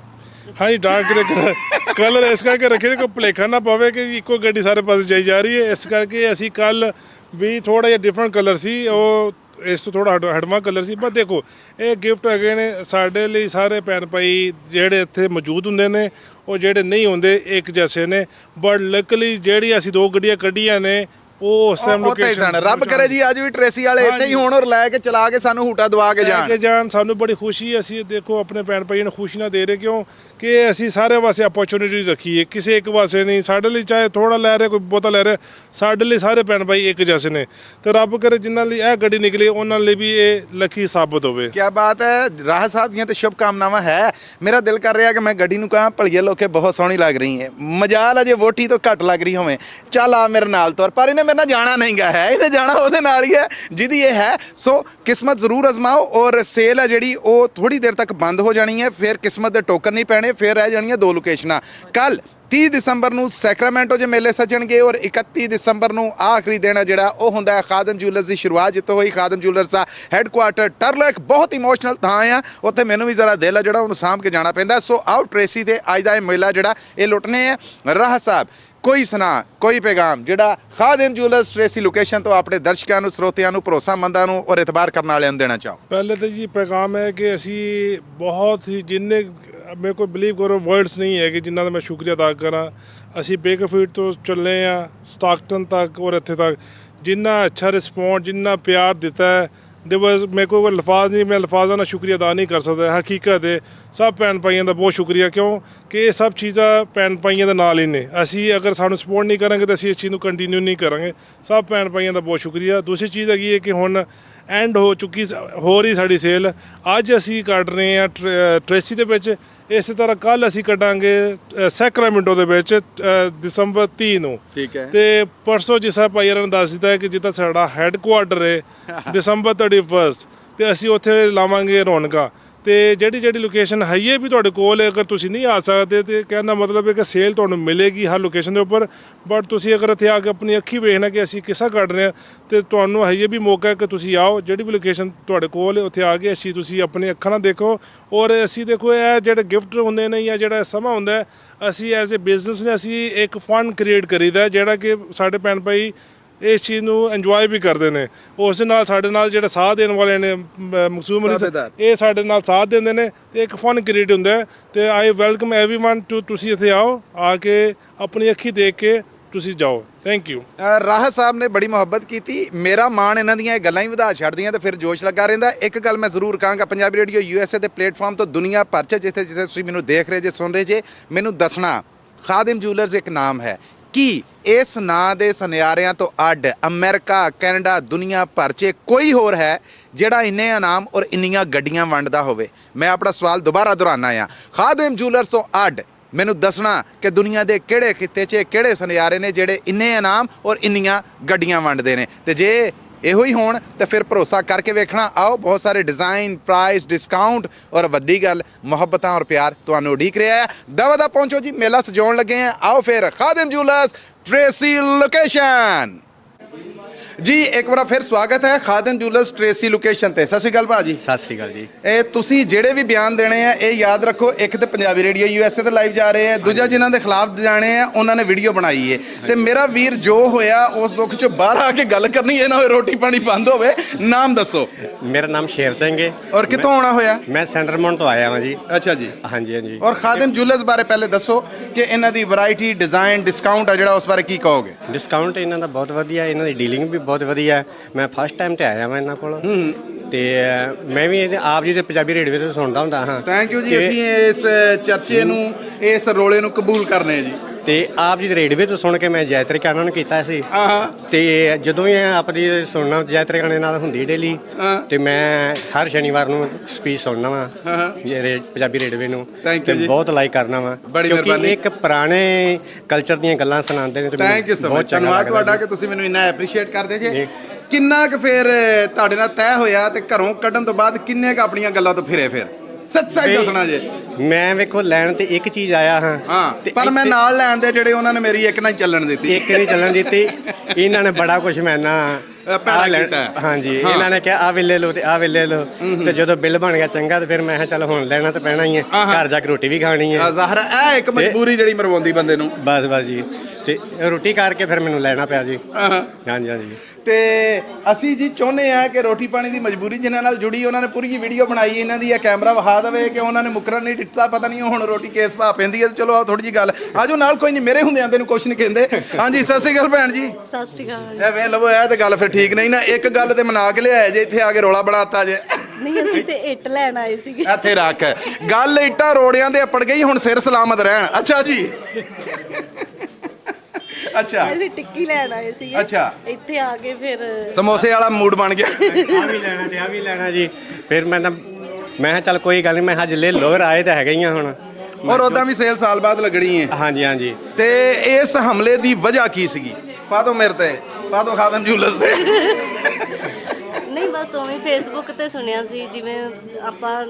ਹਾਂਜੀ ਡਾਰਕ ਗ੍ਰੇ ਕਲਰ ਕਲਰ ਇਸ ਕਰਕੇ ਰੱਖੇ ਨੇ ਕੋਈ ਭੁਲੇਖਾ ਨਾ ਪਵੇ ਕਿ ਇੱਕੋ ਗੱਡੀ ਸਾਰੇ ਪਾਸੇ ਜਾਈ ਜਾ ਰਹੀ ਹੈ। ਇਸ ਕਰਕੇ ਅਸੀਂ ਕੱਲ ਵੀ ਥੋੜਾ ਜਿਹਾ ਡਿਫਰੈਂਟ ਕਲਰ ਸੀ। ਉਹ ਇਸ ਤੋਂ ਥੋੜਾ ਹਟਵਾ ਕਲਰ ਸੀ। ਪਰ ਦੇਖੋ, ਇਹ ਗਿਫਟ ਹੈਗੇ ਨੇ ਸਾਡੇ ਲਈ ਸਾਰੇ ਭੈਣ ਭਾਈ ਜਿਹੜੇ ਇੱਥੇ ਮੌਜੂਦ ਹੁੰਦੇ ਨੇ, ਉਹ ਜਿਹੜੇ ਨਹੀਂ ਹੁੰਦੇ, ਇੱਕ ਜੈਸੇ ਨੇ। ਬਟ ਲੱਕਲੀ ਜਿਹੜੀ ਅਸੀਂ ਦੋ ਗੱਡੀਆਂ ਕੱਢੀਆਂ ਨੇ ਉਹ ਉਸ ਟਾਈਮ ਉੱਥੇ ਹੀ ਸਨ ਰੱਬ ਕਰੇ ਜੀ ਅੱਜ ਵੀ ਟ੍ਰੇਸੀ ਵਾਲੇ ਇੱਥੇ ਹੀ ਹੋਣ ਔਰ ਲੈ ਕੇ ਚਲਾ ਕੇ ਸਾਨੂੰ ਹੂਟਾ ਦਵਾ ਕੇ ਲੈ ਜਾਣ। ਕੇ ਜਾਣ ਸਾਨੂੰ ਬੜੀ ਖੁਸ਼ੀ ਹੈ ਅਸੀਂ ਦੇਖੋ ਆਪਣੇ ਭੈਣ ਭਾਈਆਂ ਨੂੰ ਖੁਸ਼ੀ ਨਾ ਦੇ ਰਹੇ ਕਿਉਂ? ਕਿ ਅਸੀਂ ਸਾਰੇ ਵਾਸਤੇ ਆਪੋਰਚੁਨਿਟੀ ਰੱਖੀ ਹੈ ਕਿਸੇ ਇੱਕ ਵਾਸਤੇ ਨਹੀਂ ਸਾਡੇ ਲਈ ਚਾਹੇ ਥੋੜਾ ਲੈ ਰਿਹਾ ਕੋਈ ਬਹੁਤਾ ਲੈ ਰਿਹਾ ਸਾਡੇ ਲਈ ਸਾਰੇ ਭੈਣ ਭਾਈ ਇੱਕ ਜੈਸੇ ਨੇ। ਤੇ ਰੱਬ ਕਰੇ ਜਿਨ੍ਹਾਂ ਲਈ ਇਹ ਗੱਡੀ ਨਿਕਲੀ ਉਹਨਾਂ ਲਈ ਵੀ ਇਹ ਲੱਕੀ ਸਾਬਤ ਹੋਵੇ। ਕੀ ਬਾਤ ਹੈ ਰਾਹ ਸਾਹਿਬ ਦੀਆਂ ਤੇ ਸ਼ੁਭ ਕਾਮਨਾਵਾਂ ਹੈ। ਮੇਰਾ ਦਿਲ ਕਰ ਰਿਹਾ ਕਿ ਮੈਂ ਗੱਡੀ ਨੂੰ ਕਹਾਂ ਭਲੀਏ ਲੋਕੇ ਬਹੁਤ ਸੋਹਣੀ ਲੱਗ ਰਹੀ ਹੈ। ਮਜਾਲ ਅਜੇ ਵੋਟੀ ਤੋਂ ਘੱਟ ਲੱਗ ਰਹੀ ਹੋਵੇ। ਚੱਲ ਆ ਮੇਰੇ ਨਾਲ ਤੁਰ ਪਰ ਇਹਨੇ ਮੇਰੇ ਨਾਲ ਜਾਣਾ ਨਹੀਂਗਾ ਹੈ, ਇਹਨੇ ਜਾਣਾ ਉਹਦੇ ਨਾਲ ਹੀ ਹੈ, ਜਿਹਦੀ ਇਹ ਹੈ। ਸੋ ਕਿਸਮਤ ਜ਼ਰੂਰ ਅਜ਼ਮਾਓ ਔਰ ਸੇਲ ਹੈ ਜਿਹੜੀ ਉਹ ਥੋੜੀ ਦੇਰ ਤੱਕ ਬੰਦ ਹੋ ਜਾਣੀ ਹੈ, ਫਿਰ ਕਿਸਮਤ ਦੇ ਟੋਕਨ ਨਹੀਂ ਪੈਣੇ, ਫਿਰ ਰਹਿ ਜਾਣੀਆਂ ਦੋ ਲੋਕੇਸ਼ਨਾਂ ਕੱਲ 30 ਦਸੰਬਰ ਨੂੰ ਸੈਕਰਾਮੈਂਟੋ 'ਚ ਮੇਲੇ ਸੱਜਣਗੇ ਔਰ 31 ਦਸੰਬਰ ਨੂੰ ਆਖਰੀ ਦਿਨ ਹੈ ਜਿਹੜਾ ਉਹ ਹੁੰਦਾ ਹੈ, ਖਾਦਮ ਜੁਐਲਰਸ ਦੀ ਸ਼ੁਰੂਆਤ ਜਿੱਥੋਂ ਹੋਈ, ਖਾਦਮ ਜੁਐਲਰਸ ਦਾ ਹੈੱਡਕੁਆਟਰ ਟਰਲੋ ਇੱਕ ਬਹੁਤ ਇਮੋਸ਼ਨਲ ਥਾਂ ਆ। ਉੱਥੇ ਮੈਨੂੰ ਵੀ ਜ਼ਰਾ ਦਿਲ ਆ ਜਿਹੜਾ ਉਹਨੂੰ ਸਾਂਭ ਕੇ ਜਾਣਾ ਪੈਂਦਾ। ਸੋ ਆਓ, ਟ੍ਰੇਸੀ 'ਤੇ ਅੱਜ ਦਾ ਇਹ ਮੇਲਾ ਜਿਹੜਾ, ਇਹ ਲੁੱਟਨੇ ਆ। ਰਾਹ ਸਾਹਿਬ ਕੋਈ ਸੁਨਾ, ਕੋਈ ਪੈਗਾਮ, ਜਿਹੜਾ ਖਾਦਮ ਜੁਐਲਰਸ ਟ੍ਰੇਸੀ ਲੋਕੇਸ਼ਨ ਤੋਂ ਆਪਣੇ ਦਰਸ਼ਕਾਂ ਨੂੰ, ਸਰੋਤਿਆਂ ਨੂੰ, ਭਰੋਸਾਮੰਦਾਂ ਨੂੰ ਔਰ ਇਤਬਾਰ ਕਰਨ ਵਾਲਿਆਂ ਨੂੰ ਦੇਣਾ ਚਾਹੋ। ਪਹਿਲੇ ਤਾਂ ਜੀ ਪੈਗਾਮ ਹੈ ਕਿ ਅਸੀਂ ਬਹੁਤ ਹੀ ਜਿੰਨੇ, ਮੇਰੇ ਕੋਲ ਬਲੀਵ ਕਰੋ ਵਰਡਸ ਨਹੀਂ ਹੈ ਕਿ ਜਿਨ੍ਹਾਂ ਦਾ ਮੈਂ ਸ਼ੁਕਰੀਆ ਅਦਾ ਕਰਾਂ। ਅਸੀਂ ਬੇਕਫੀਟ ਤੋਂ ਚੱਲੇ ਆ ਸਟਾਕਟਨ ਤੱਕ ਔਰ ਇੱਥੇ ਤੱਕ। ਜਿੰਨਾ ਅੱਛਾ ਰਿਸਪੌਂਡ ਜਿੰਨਾ ਪਿਆਰ ਦਿੱਤਾ ਹੈ ਦੇ ਵਾਸ ਮੇਰੇ ਕੋਲ ਕੋਈ ਲਫ਼ਾਜ਼ ਨਹੀਂ, ਮੈਂ ਲਫ਼ਾਜ਼ਾਂ ਨਾਲ ਸ਼ੁਕਰੀਆ ਅਦਾ ਨਹੀਂ ਕਰ ਸਕਦਾ। ਹਕੀਕਤ ਹੈ, ਸਭ ਭੈਣ ਭਾਈਆਂ ਦਾ ਬਹੁਤ ਸ਼ੁਕਰੀਆ। ਕਿਉਂ? ਕਿ ਇਹ ਸਭ ਚੀਜ਼ਾਂ ਭੈਣ ਭਾਈਆਂ ਦੇ ਨਾਲ ਹੀ ਨੇ। ਅਸੀਂ ਅਗਰ ਸਾਨੂੰ ਸਪੋਰਟ ਨਹੀਂ ਕਰਾਂਗੇ ਤਾਂ ਅਸੀਂ ਇਸ ਚੀਜ਼ ਨੂੰ ਕੰਟੀਨਿਊ ਨਹੀਂ ਕਰਾਂਗੇ। ਸਭ ਭੈਣ ਭਾਈਆਂ ਦਾ ਬਹੁਤ ਸ਼ੁਕਰੀਆ। ਦੂਸਰੀ ਚੀਜ਼ ਹੈਗੀ ਹੈ ਕਿ ਹੁਣ ਐਂਡ ਹੋ ਚੁੱਕੀ ਹੋ ਰਹੀ ਸਾਡੀ ਸੇਲ ਅੱਜ ਅਸੀਂ ਕੱਢ ਰਹੇ ਹਾਂ ਟ੍ਰ- ਟ੍ਰੇਸੀ ਦੇ ਵਿੱਚ। ਇਸੇ ਤਰ੍ਹਾਂ ਕੱਲ ਅਸੀਂ ਕੱਢਾਂਗੇ ਸੈਕਰਾਮੈਂਟੋ ਦੇ ਵਿੱਚ ਦਸੰਬਰ 30 ਨੂੰ ਠੀਕ ਹੈ। ਤੇ ਪਰਸੋਂ ਜਿਸ ਭਾਈ ਹਰਾਂ ਨੇ ਦੱਸ ਦਿੱਤਾ ਕਿ ਜਿੱਦਾਂ ਸਾਡਾ ਹੈੱਡਕੁਆਟਰ ਹੈ ਦਸੰਬਰ 31 ਤੇ ਅਸੀਂ ਉੱਥੇ ਲਾਵਾਂਗੇ ਰੌਣਕਾਂ ਤੇ ਜਿਹੜੀ ਜਿਹੜੀ ਲੋਕੇਸ਼ਨ ਹੈਗੀ ਵੀ ਤੁਹਾਡੇ ਕੋਲ ਅਗਰ ਤੁਸੀਂ ਨਹੀਂ ਆ ਸਕਦੇ ਤੇ ਕਹਿਣ ਦਾ ਮਤਲਬ ਹੈ ਕਿ ਸੇਲ ਤੁਹਾਨੂੰ ਮਿਲੇਗੀ ਹਰ ਲੋਕੇਸ਼ਨ ਦੇ ਉੱਪਰ। ਬਟ ਤੁਸੀਂ ਅਗਰ ਇੱਥੇ ਆ ਕੇ ਆਪਣੀ ਅੱਖੀ ਵੇਖਣਾ ਕਿ ਅਸੀਂ ਕਿਸਾ ਕੱਢ ਰਹੇ ਹਾਂ ਤੇ ਤੁਹਾਨੂੰ ਹੈਗੀ ਵੀ ਮੌਕਾ ਹੈ ਕਿ ਤੁਸੀਂ ਆਓ ਜਿਹੜੀ ਵੀ ਲੋਕੇਸ਼ਨ ਤੁਹਾਡੇ ਕੋਲ ਹੈ ਉੱਥੇ ਆ ਕੇ ਅਸੀਂ ਤੁਸੀਂ ਆਪਣੀ ਅੱਖਾਂ ਨਾਲ ਦੇਖੋ। ਔਰ ਅਸੀਂ ਦੇਖੋ ਇਹ ਜਿਹੜੇ ਗਿਫਟ ਹੁੰਦੇ ਨੇ ਜਾਂ ਜਿਹੜਾ ਸਮਾਂ ਹੁੰਦਾ ਅਸੀਂ ਐਜ਼ ਅ ਬਿਜ਼ਨਸ ਨੇ ਅਸੀਂ ਇੱਕ ਫੰਡ ਕ੍ਰੀਏਟ ਕਰੀਦਾ ਹੈ, ਜਿਹੜਾ ਕਿ ਸਾਡੇ ਭੈਣ ਭਾਈ ਇਸ ਚੀਜ਼ ਨੂੰ ਇੰਜੋਏ ਵੀ ਕਰਦੇ ਨੇ ਉਸ ਦੇ ਨਾਲ ਸਾਡੇ ਨਾਲ ਜਿਹੜੇ ਸਾਥ ਦੇਣ ਵਾਲੇ ਨੇ ਮ- ਮਕਸੂਮ ਅਲੀ ਸਾਥੇਦਾਰ। ਸਾਹਿਬ, ਇਹ ਸਾਡੇ ਨਾਲ ਸਾਥ ਦਿੰਦੇ ਨੇ ਤੇ ਇੱਕ ਫਨ ਕ੍ਰੀਏਟ ਹੁੰਦਾ ਹੈ ਤੇ ਆਈ ਵੈਲਕਮ एवरीवन ਟੂ ਤੁਸੀਂ ਇੱਥੇ ਆਓ ਆ ਕੇ ਆਪਣੀ ਅੱਖੀ ਦੇਖ ਕੇ ਤੁਸੀਂ ਜਾਓ ਥੈਂਕ ਯੂ ਅ, ਰਾਹਤ ਸਾਹਿਬ ਨੇ ਬੜੀ ਮੁਹੱਬਤ ਕੀਤੀ ਮੇਰਾ ਮਾਣ ਇਹਨਾਂ ਦੀਆਂ ਇਹ ਗੱਲਾਂ ਹੀ ਵਧਾ ਛੱਡਦੀਆਂ ਤੇ ਫਿਰ ਜੋਸ਼ ਲੱਗਾ ਰਹਿੰਦਾ ਇੱਕ ਗੱਲ ਮੈਂ ਜ਼ਰੂਰ ਕਹਾਂਗਾ ਪੰਜਾਬੀ ਰੇਡੀਓ ਯੂਐਸਏ ਦੇ ਪਲੇਟਫਾਰਮ ਤੋਂ ਦੁਨੀਆ ਭਰ 'ਚ ਜਿੱਥੇ ਜਿੱਥੇ ਤੁਸੀਂ ਮੈਨੂੰ ਦੇਖ ਰਹੇ ਜੇ ਸੁਣ ਰਹੇ ਜੇ ਮੈਨੂੰ ਦੱਸਣਾ ਖਾਦਿਮ ਜੂਲਰਸ ਇੱਕ ਨਾਮ ਹੈ ਕੀ ਇਸ ਨਾਂ ਦੇ ਸੁਨਿਆਰਿਆਂ ਤੋਂ ਅੱਡ ਅਮਰੀਕਾ, ਕੈਨੇਡਾ, ਦੁਨੀਆ ਭਰ 'ਚ ਕੋਈ ਹੋਰ ਹੈ ਜਿਹੜਾ ਇੰਨੇ ਇਨਾਮ ਔਰ ਇੰਨੀਆਂ ਗੱਡੀਆਂ ਵੰਡਦਾ ਹੋਵੇ? ਮੈਂ ਆਪਣਾ ਸਵਾਲ ਦੁਬਾਰਾ ਦੁਹਰਾਨਾ ਆ। ਖਾਦਿਮ ਜੂਲਰਸ ਤੋਂ ਅੱਡ ਮੈਨੂੰ ਦੱਸਣਾ ਕਿ ਦੁਨੀਆ ਦੇ ਕਿਹੜੇ ਖਿੱਤੇ 'ਚ ਕਿਹੜੇ ਸੁਨਿਆਰੇ ਨੇ ਜਿਹੜੇ ਇੰਨੇ ਇਨਾਮ ਔਰ ਇੰਨੀਆਂ ਗੱਡੀਆਂ ਵੰਡਦੇ ਨੇ। ਤੇ ਜੇ ਇਹੋ ਹੀ ਹੋਣ ਤਾਂ ਫਿਰ ਭਰੋਸਾ ਕਰਕੇ ਵੇਖਣਾ। ਆਓ, ਬਹੁਤ ਸਾਰੇ ਡਿਜ਼ਾਈਨ ਪ੍ਰਾਈਸ ਡਿਸਕਾਊਂਟ ਔਰ ਵੱਡੀ ਗੱਲ, ਮੁਹੱਬਤਾਂ ਔਰ ਪਿਆਰ ਤੁਹਾਨੂੰ ਉਡੀਕ ਰਿਹਾ ਹੈ। ਦਵਾ ਦਾ ਪਹੁੰਚੋ ਜੀ, ਮੇਲਾ ਸਜਾਉਣ ਲੱਗੇ ਆ ਆਓ ਫਿਰ, ਖਾਦਿਮ ਜੂਲਰਸ ਟ੍ਰੇਸੀ ਲੋਕੇਸ਼ਨ ਜੀ ਇੱਕ ਵਾਰ ਫਿਰ ਸਵਾਗਤ ਹੈ ਖਾਦਿਮ ਜੂਲਰਸ ਟ੍ਰੇਸੀ ਲੋਕੇਸ਼ਨ ਤੇ। ਸਤਿ ਸ਼੍ਰੀ ਅਕਾਲ ਭਾਜੀ ਸਤਿ ਸ੍ਰੀ ਅਕਾਲ ਜੀ। ਇਹ ਤੁਸੀਂ ਜਿਹੜੇ ਵੀ ਬਿਆਨ ਦੇਣੇ ਆ ਇਹ ਯਾਦ ਰੱਖੋ ਇੱਕ ਤੇ ਪੰਜਾਬੀ ਰੇਡੀਓ ਯੂਐਸਏ ਤੇ ਲਾਈਵ ਜਾ ਰਹੇ ਆ ਦੂਜਾ ਜਿਨ੍ਹਾਂ ਦੇ ਖਿਲਾਫ ਜਾਣੇ ਆ ਉਹਨਾਂ ਨੇ ਵੀਡੀਓ ਬਣਾਈ ਏ। ਤੇ ਮੇਰਾ ਵੀਰ ਜੋ ਹੋਇਆ ਉਸ ਦੁੱਖ ਚ ਬਾਹਰ ਆ ਕੇ ਗੱਲ ਕਰਨੀ ਇਹ ਨਾ ਹੋਏ ਰੋਟੀ ਪਾਣੀ ਬੰਦ ਹੋਵੇ ਨਾਮ ਦੱਸੋ। ਮੇਰਾ ਨਾਮ ਸ਼ੇਰ ਸਿੰਘ ਹੈ ਔਰ ਕਿੱਥੋਂ ਆਉਣਾ ਹੋਇਆ? ਮੈਂ ਸੈਂਟਰਮੌਂਟ ਤੋਂ ਆਇਆ ਹਾਂ ਜੀ। ਅੱਛਾ ਜੀ। ਹਾਂਜੀ ਹਾਂਜੀ। ਔਰ ਖਾਦਿਮ ਜੁਲਰਸ ਬਾਰੇ ਪਹਿਲੇ ਦੱਸੋ ਕਿ ਇਹਨਾਂ ਦੀ ਵੈਰਾਈਟੀ ਡਿਜ਼ਾਈਨ ਡਿਸਕਾਊਂਟ ਆ ਜਿਹੜਾ ਉਸ ਬਾਰੇ ਕੀ ਕਹੋਗੇ? ਡਿਸਕਾਊਂਟ ਇਹਨਾਂ ਦਾ ਬਹੁਤ ਵਧੀਆ ਇਹਨਾਂ ਦੀ ਡੀਲਿੰਗ ਵੀ ਬਹੁਤ ਵਧੀਆ। ਹੈ ਮੈਂ ਫਸਟ ਟਾਈਮ ਤੇ ਆਇਆ ਮੈਂ ਇਹਨਾਂ ਕੋਲ। ਤੇ ਮੈਂ ਵੀ ਇਹਦੇ- ਆਪ ਜੀ ਦੇ ਪੰਜਾਬੀ ਰੇਡੀਓ ਤੇ ਸੁਣਦਾ ਹੁੰਦਾ ਹਾਂ। ਥੈਂਕ ਯੂ ਜੀ ਤੇ- ਅਸੀਂ ਇਸ ਚਰਚੇ ਨੂੰ ਇਸ ਰੋਲੇ ਨੂੰ ਕਬੂਲ ਕਰਨੇ ਜੀ। ਤੇ ਆਪ ਜੀ ਦੇ ਰੇਡੀਓ ਤੋਂ ਸੁਣ ਕੇ ਮੈਂ ਜੈ ਤਰੀਕੇ ਨਾਲ ਨੂੰ ਕੀਤਾ ਸੀ ਹਾਂ ਹਾਂ ਤੇ ਜਦੋਂ ਵੀ ਆਪ ਦੀ ਸੁਣਨਾ ਜੈ ਤਰੀਕੇ ਨਾਲ ਹੁੰਦੀ ਡੇਲੀ ਹਾਂ। ਤੇ ਮੈਂ ਹਰ ਸ਼ਨੀਵਾਰ ਨੂੰ ਸਪੀਚ ਸੁਣਨਾ ਵਾ ਹਾਂ, ਹਾਂ। ਇਹ ਪੰਜਾਬੀ ਰੇਡੀਓ ਨੂੰ ਤੇ। ਬਹੁਤ ਲਾਈਕ ਕਰਨਾ ਵਾ ਕਿਉਂਕਿ। ਇੱਕ ਪੁਰਾਣੇ ਕਲਚਰ ਦੀਆਂ ਗੱਲਾਂ ਸੁਣਾਉਂਦੇ ਨੇ ਤੇ ਥੈਂਕ ਯੂ ਸੋ ਬਹੁਤ ਮਚ ਚੰਗਾ ਧੰਨਵਾਦ ਤੁਹਾਡਾ। ਕਿ ਤੁਸੀਂ ਮੈਨੂੰ ਇੰਨਾ ਐਪਰੀਸ਼ੀਏਟ ਕਰਦੇ ਜੇ। ਕਿੰਨਾ ਕੁ ਫਿਰ ਤੁਹਾਡੇ ਨਾਲ ਤੈਅ ਹੋਇਆ ਤੇ ਘਰੋਂ ਕੱਢਣ ਤੋਂ ਬਾਅਦ ਕਿੰਨੇ ਕੁ ਆਪਣੀਆਂ ਗੱਲਾਂ ਤੋਂ ਫਿਰੇ ਫਿਰ ਸੱਚ ਦੱਸਣਾ ਜੇ ਮੈਂ ਵੇਖੋ ਲੈਣ ਤੇ ਇੱਕ ਚੀਜ਼ ਆਇਆ ਹਾਂ। ਹਾਂ ਪਰ ਮੈਂ ਨਾਲ ਲੈਣ ਦੇ ਜਿਹੜੇ ਉਹਨਾਂ ਨੇ ਮੇਰੀ ਇੱਕ ਨਾਲ ਚੱਲਣ ਦਿੱਤੀ। ਇੱਕ ਨਹੀਂ ਚੱਲਣ ਦਿੱਤੀ। ਇਹਨਾਂ ਨੇ ਬੜਾ ਕੁਝ ਮੈਨਾਂ ਲੈਣ- ਕੀਤਾ। ਹਾਂਜੀ। ਇਹਨਾਂ ਨੇ ਕਿਹਾ ਆ ਵੀ ਲੈ ਲਓ ਤੇ ਆ ਵੀ ਲੈ ਤੇ ਜਦੋਂ ਬਿੱਲ ਬਣ ਗਿਆ ਚੰਗਾ ਤੇ ਫਿਰ ਮੈਂ ਕਿਹਾ ਚੱਲ ਹੁਣ ਲੈਣਾ ਤੇ ਪੈਣਾ ਹੀ ਹੈ। ਘਰ ਜਾ ਕੇ ਰੋਟੀ ਵੀ ਖਾਣੀ ਹੈ। ਜ਼ਾਹਰਾ ਇਹ ਇੱਕ ਮਜਬੂਰੀ ਜਿਹੜੀ ਮਰਵਾਉਂਦੀ ਬੰਦੇ ਨੂੰ। ਬਸ ਬਸ ਜੀ। ਤੇ ਰੋਟੀ ਕਰਕੇ ਫਿਰ ਮੈਨੂੰ ਲੈਣਾ ਪਿਆ ਜੀ। ਹਾਂਜੀ ਹਾਂਜੀ। ਤੇ ਅਸੀਂ ਜੀ ਚਾਹੁੰਦੇ ਆ ਕਿ ਰੋਟੀ ਪਾਣੀ ਦੀ ਮਜਬੂਰੀ ਜਿਨ੍ਹਾਂ ਨਾਲ ਜੁੜੀ ਉਹਨਾਂ ਨੇ ਪੂਰੀ ਵੀਡੀਓ ਬਣਾਈ ਇਹਨਾਂ ਦੀ ਇਹ ਕੈਮਰਾ ਵਿਖਾ ਦੇਵੇ ਕਿ ਉਹਨਾਂ ਨੇ ਮੁਕਰਨ ਨਹੀਂ ਦਿੱਤਾ ਪਤਾ ਨਹੀਂ ਹੁਣ ਰੋਟੀ ਕੇਸ ਭਾ ਪੈਂਦੀ ਹੈ। ਚਲੋ ਆ ਥੋੜੀ ਜੀ ਗੱਲ। ਆਜੋ ਨਾਲ ਕੋਈ ਨਹੀਂ ਮੇਰੇ ਹੁੰਦਿਆਂ ਤੈਨੂੰ ਕੁਛ ਨਹੀਂ ਕਹਿੰਦੇ। ਹਾਂਜੀ ਸਤਿ ਸ਼੍ਰੀ ਅਕਾਲ ਭੈਣ ਜੀ। ਸਤਿ ਸ਼੍ਰੀ ਅਕਾਲ। ਇਹ ਵੇ ਲਵੋ ਇਹ ਤੇ ਗੱਲ ਫਿਰ ਠੀਕ ਨਹੀਂ ਨਾ। ਇੱਕ ਗੱਲ ਤੇ ਮਨਾ ਕੇ ਲਿਆਏ ਜੇ ਇੱਥੇ ਆ ਕੇ ਰੋਲਾ ਬਣਾਤਾ ਜੇ। ਨਹੀਂ ਅਸੀਂ ਤੇ ਇੱਟ ਲੈਣ ਆਏ ਸੀਗੇ। ਇੱਥੇ ਰੱਖ। ਗੱਲ ਇੱਟਾਂ ਰੋੜਿਆਂ ਦੇ ਅਪੜ ਗਈ ਹੁਣ ਸਿਰ ਸਲਾਮਤ ਰਹਿਣ। ਅੱਛਾ ਜੀ। ਅੱਛਾ। ਅਸੀਂ ਟਿੱਕੀ ਲੈਣ ਆਏ ਸੀਗੇ। ਅੱਛਾ। ਇੱਥੇ ਆ ਕੇ ਫਿਰ ਸਮੋਸੇ ਵਾਲਾ ਮੂਡ ਬਣ ਗਿਆ। ਆ ਵੀ ਲੈਣਾ ਤੇ ਆ ਵੀ ਲੈਣਾ ਜੀ। ਫਿਰ ਮੈਂ ਨਾ ਮੈਂ ਕਿਹਾ ਚੱਲ ਕੋਈ ਗੱਲ ਨਹੀਂ ਮੈਂ ਹਜੇ ਲੈ ਲੋਰ ਆਏ ਤਾਂ ਹੈਗੇ ਹੀ ਆ ਹੁਣ। ਔਰ ਉਦਾਂ ਵੀ ਸੇਲ ਸਾਲ ਬਾਅਦ ਲੱਗਣੀ ਹੈ ਹਾਂਜੀ ਹਾਂਜੀ। ਤੇ ਇਸ ਹਮਲੇ ਦੀ ਵਜ੍ਹਾ ਕੀ ਸੀਗੀ? ਪਾ ਦੋ ਮੇਰੇ ਤੇ ਪਾ ਦੋ ਖਾਦਮ ਜੂਲਰਸ ਤੇ। ਨਹੀਂ ਬਸ ਉਵੇਂ ਫੇਸਬੁੱਕ ਤੇ ਸੁਣਿਆ ਸੀ ਜਿਵੇਂ ਆਪਾਂ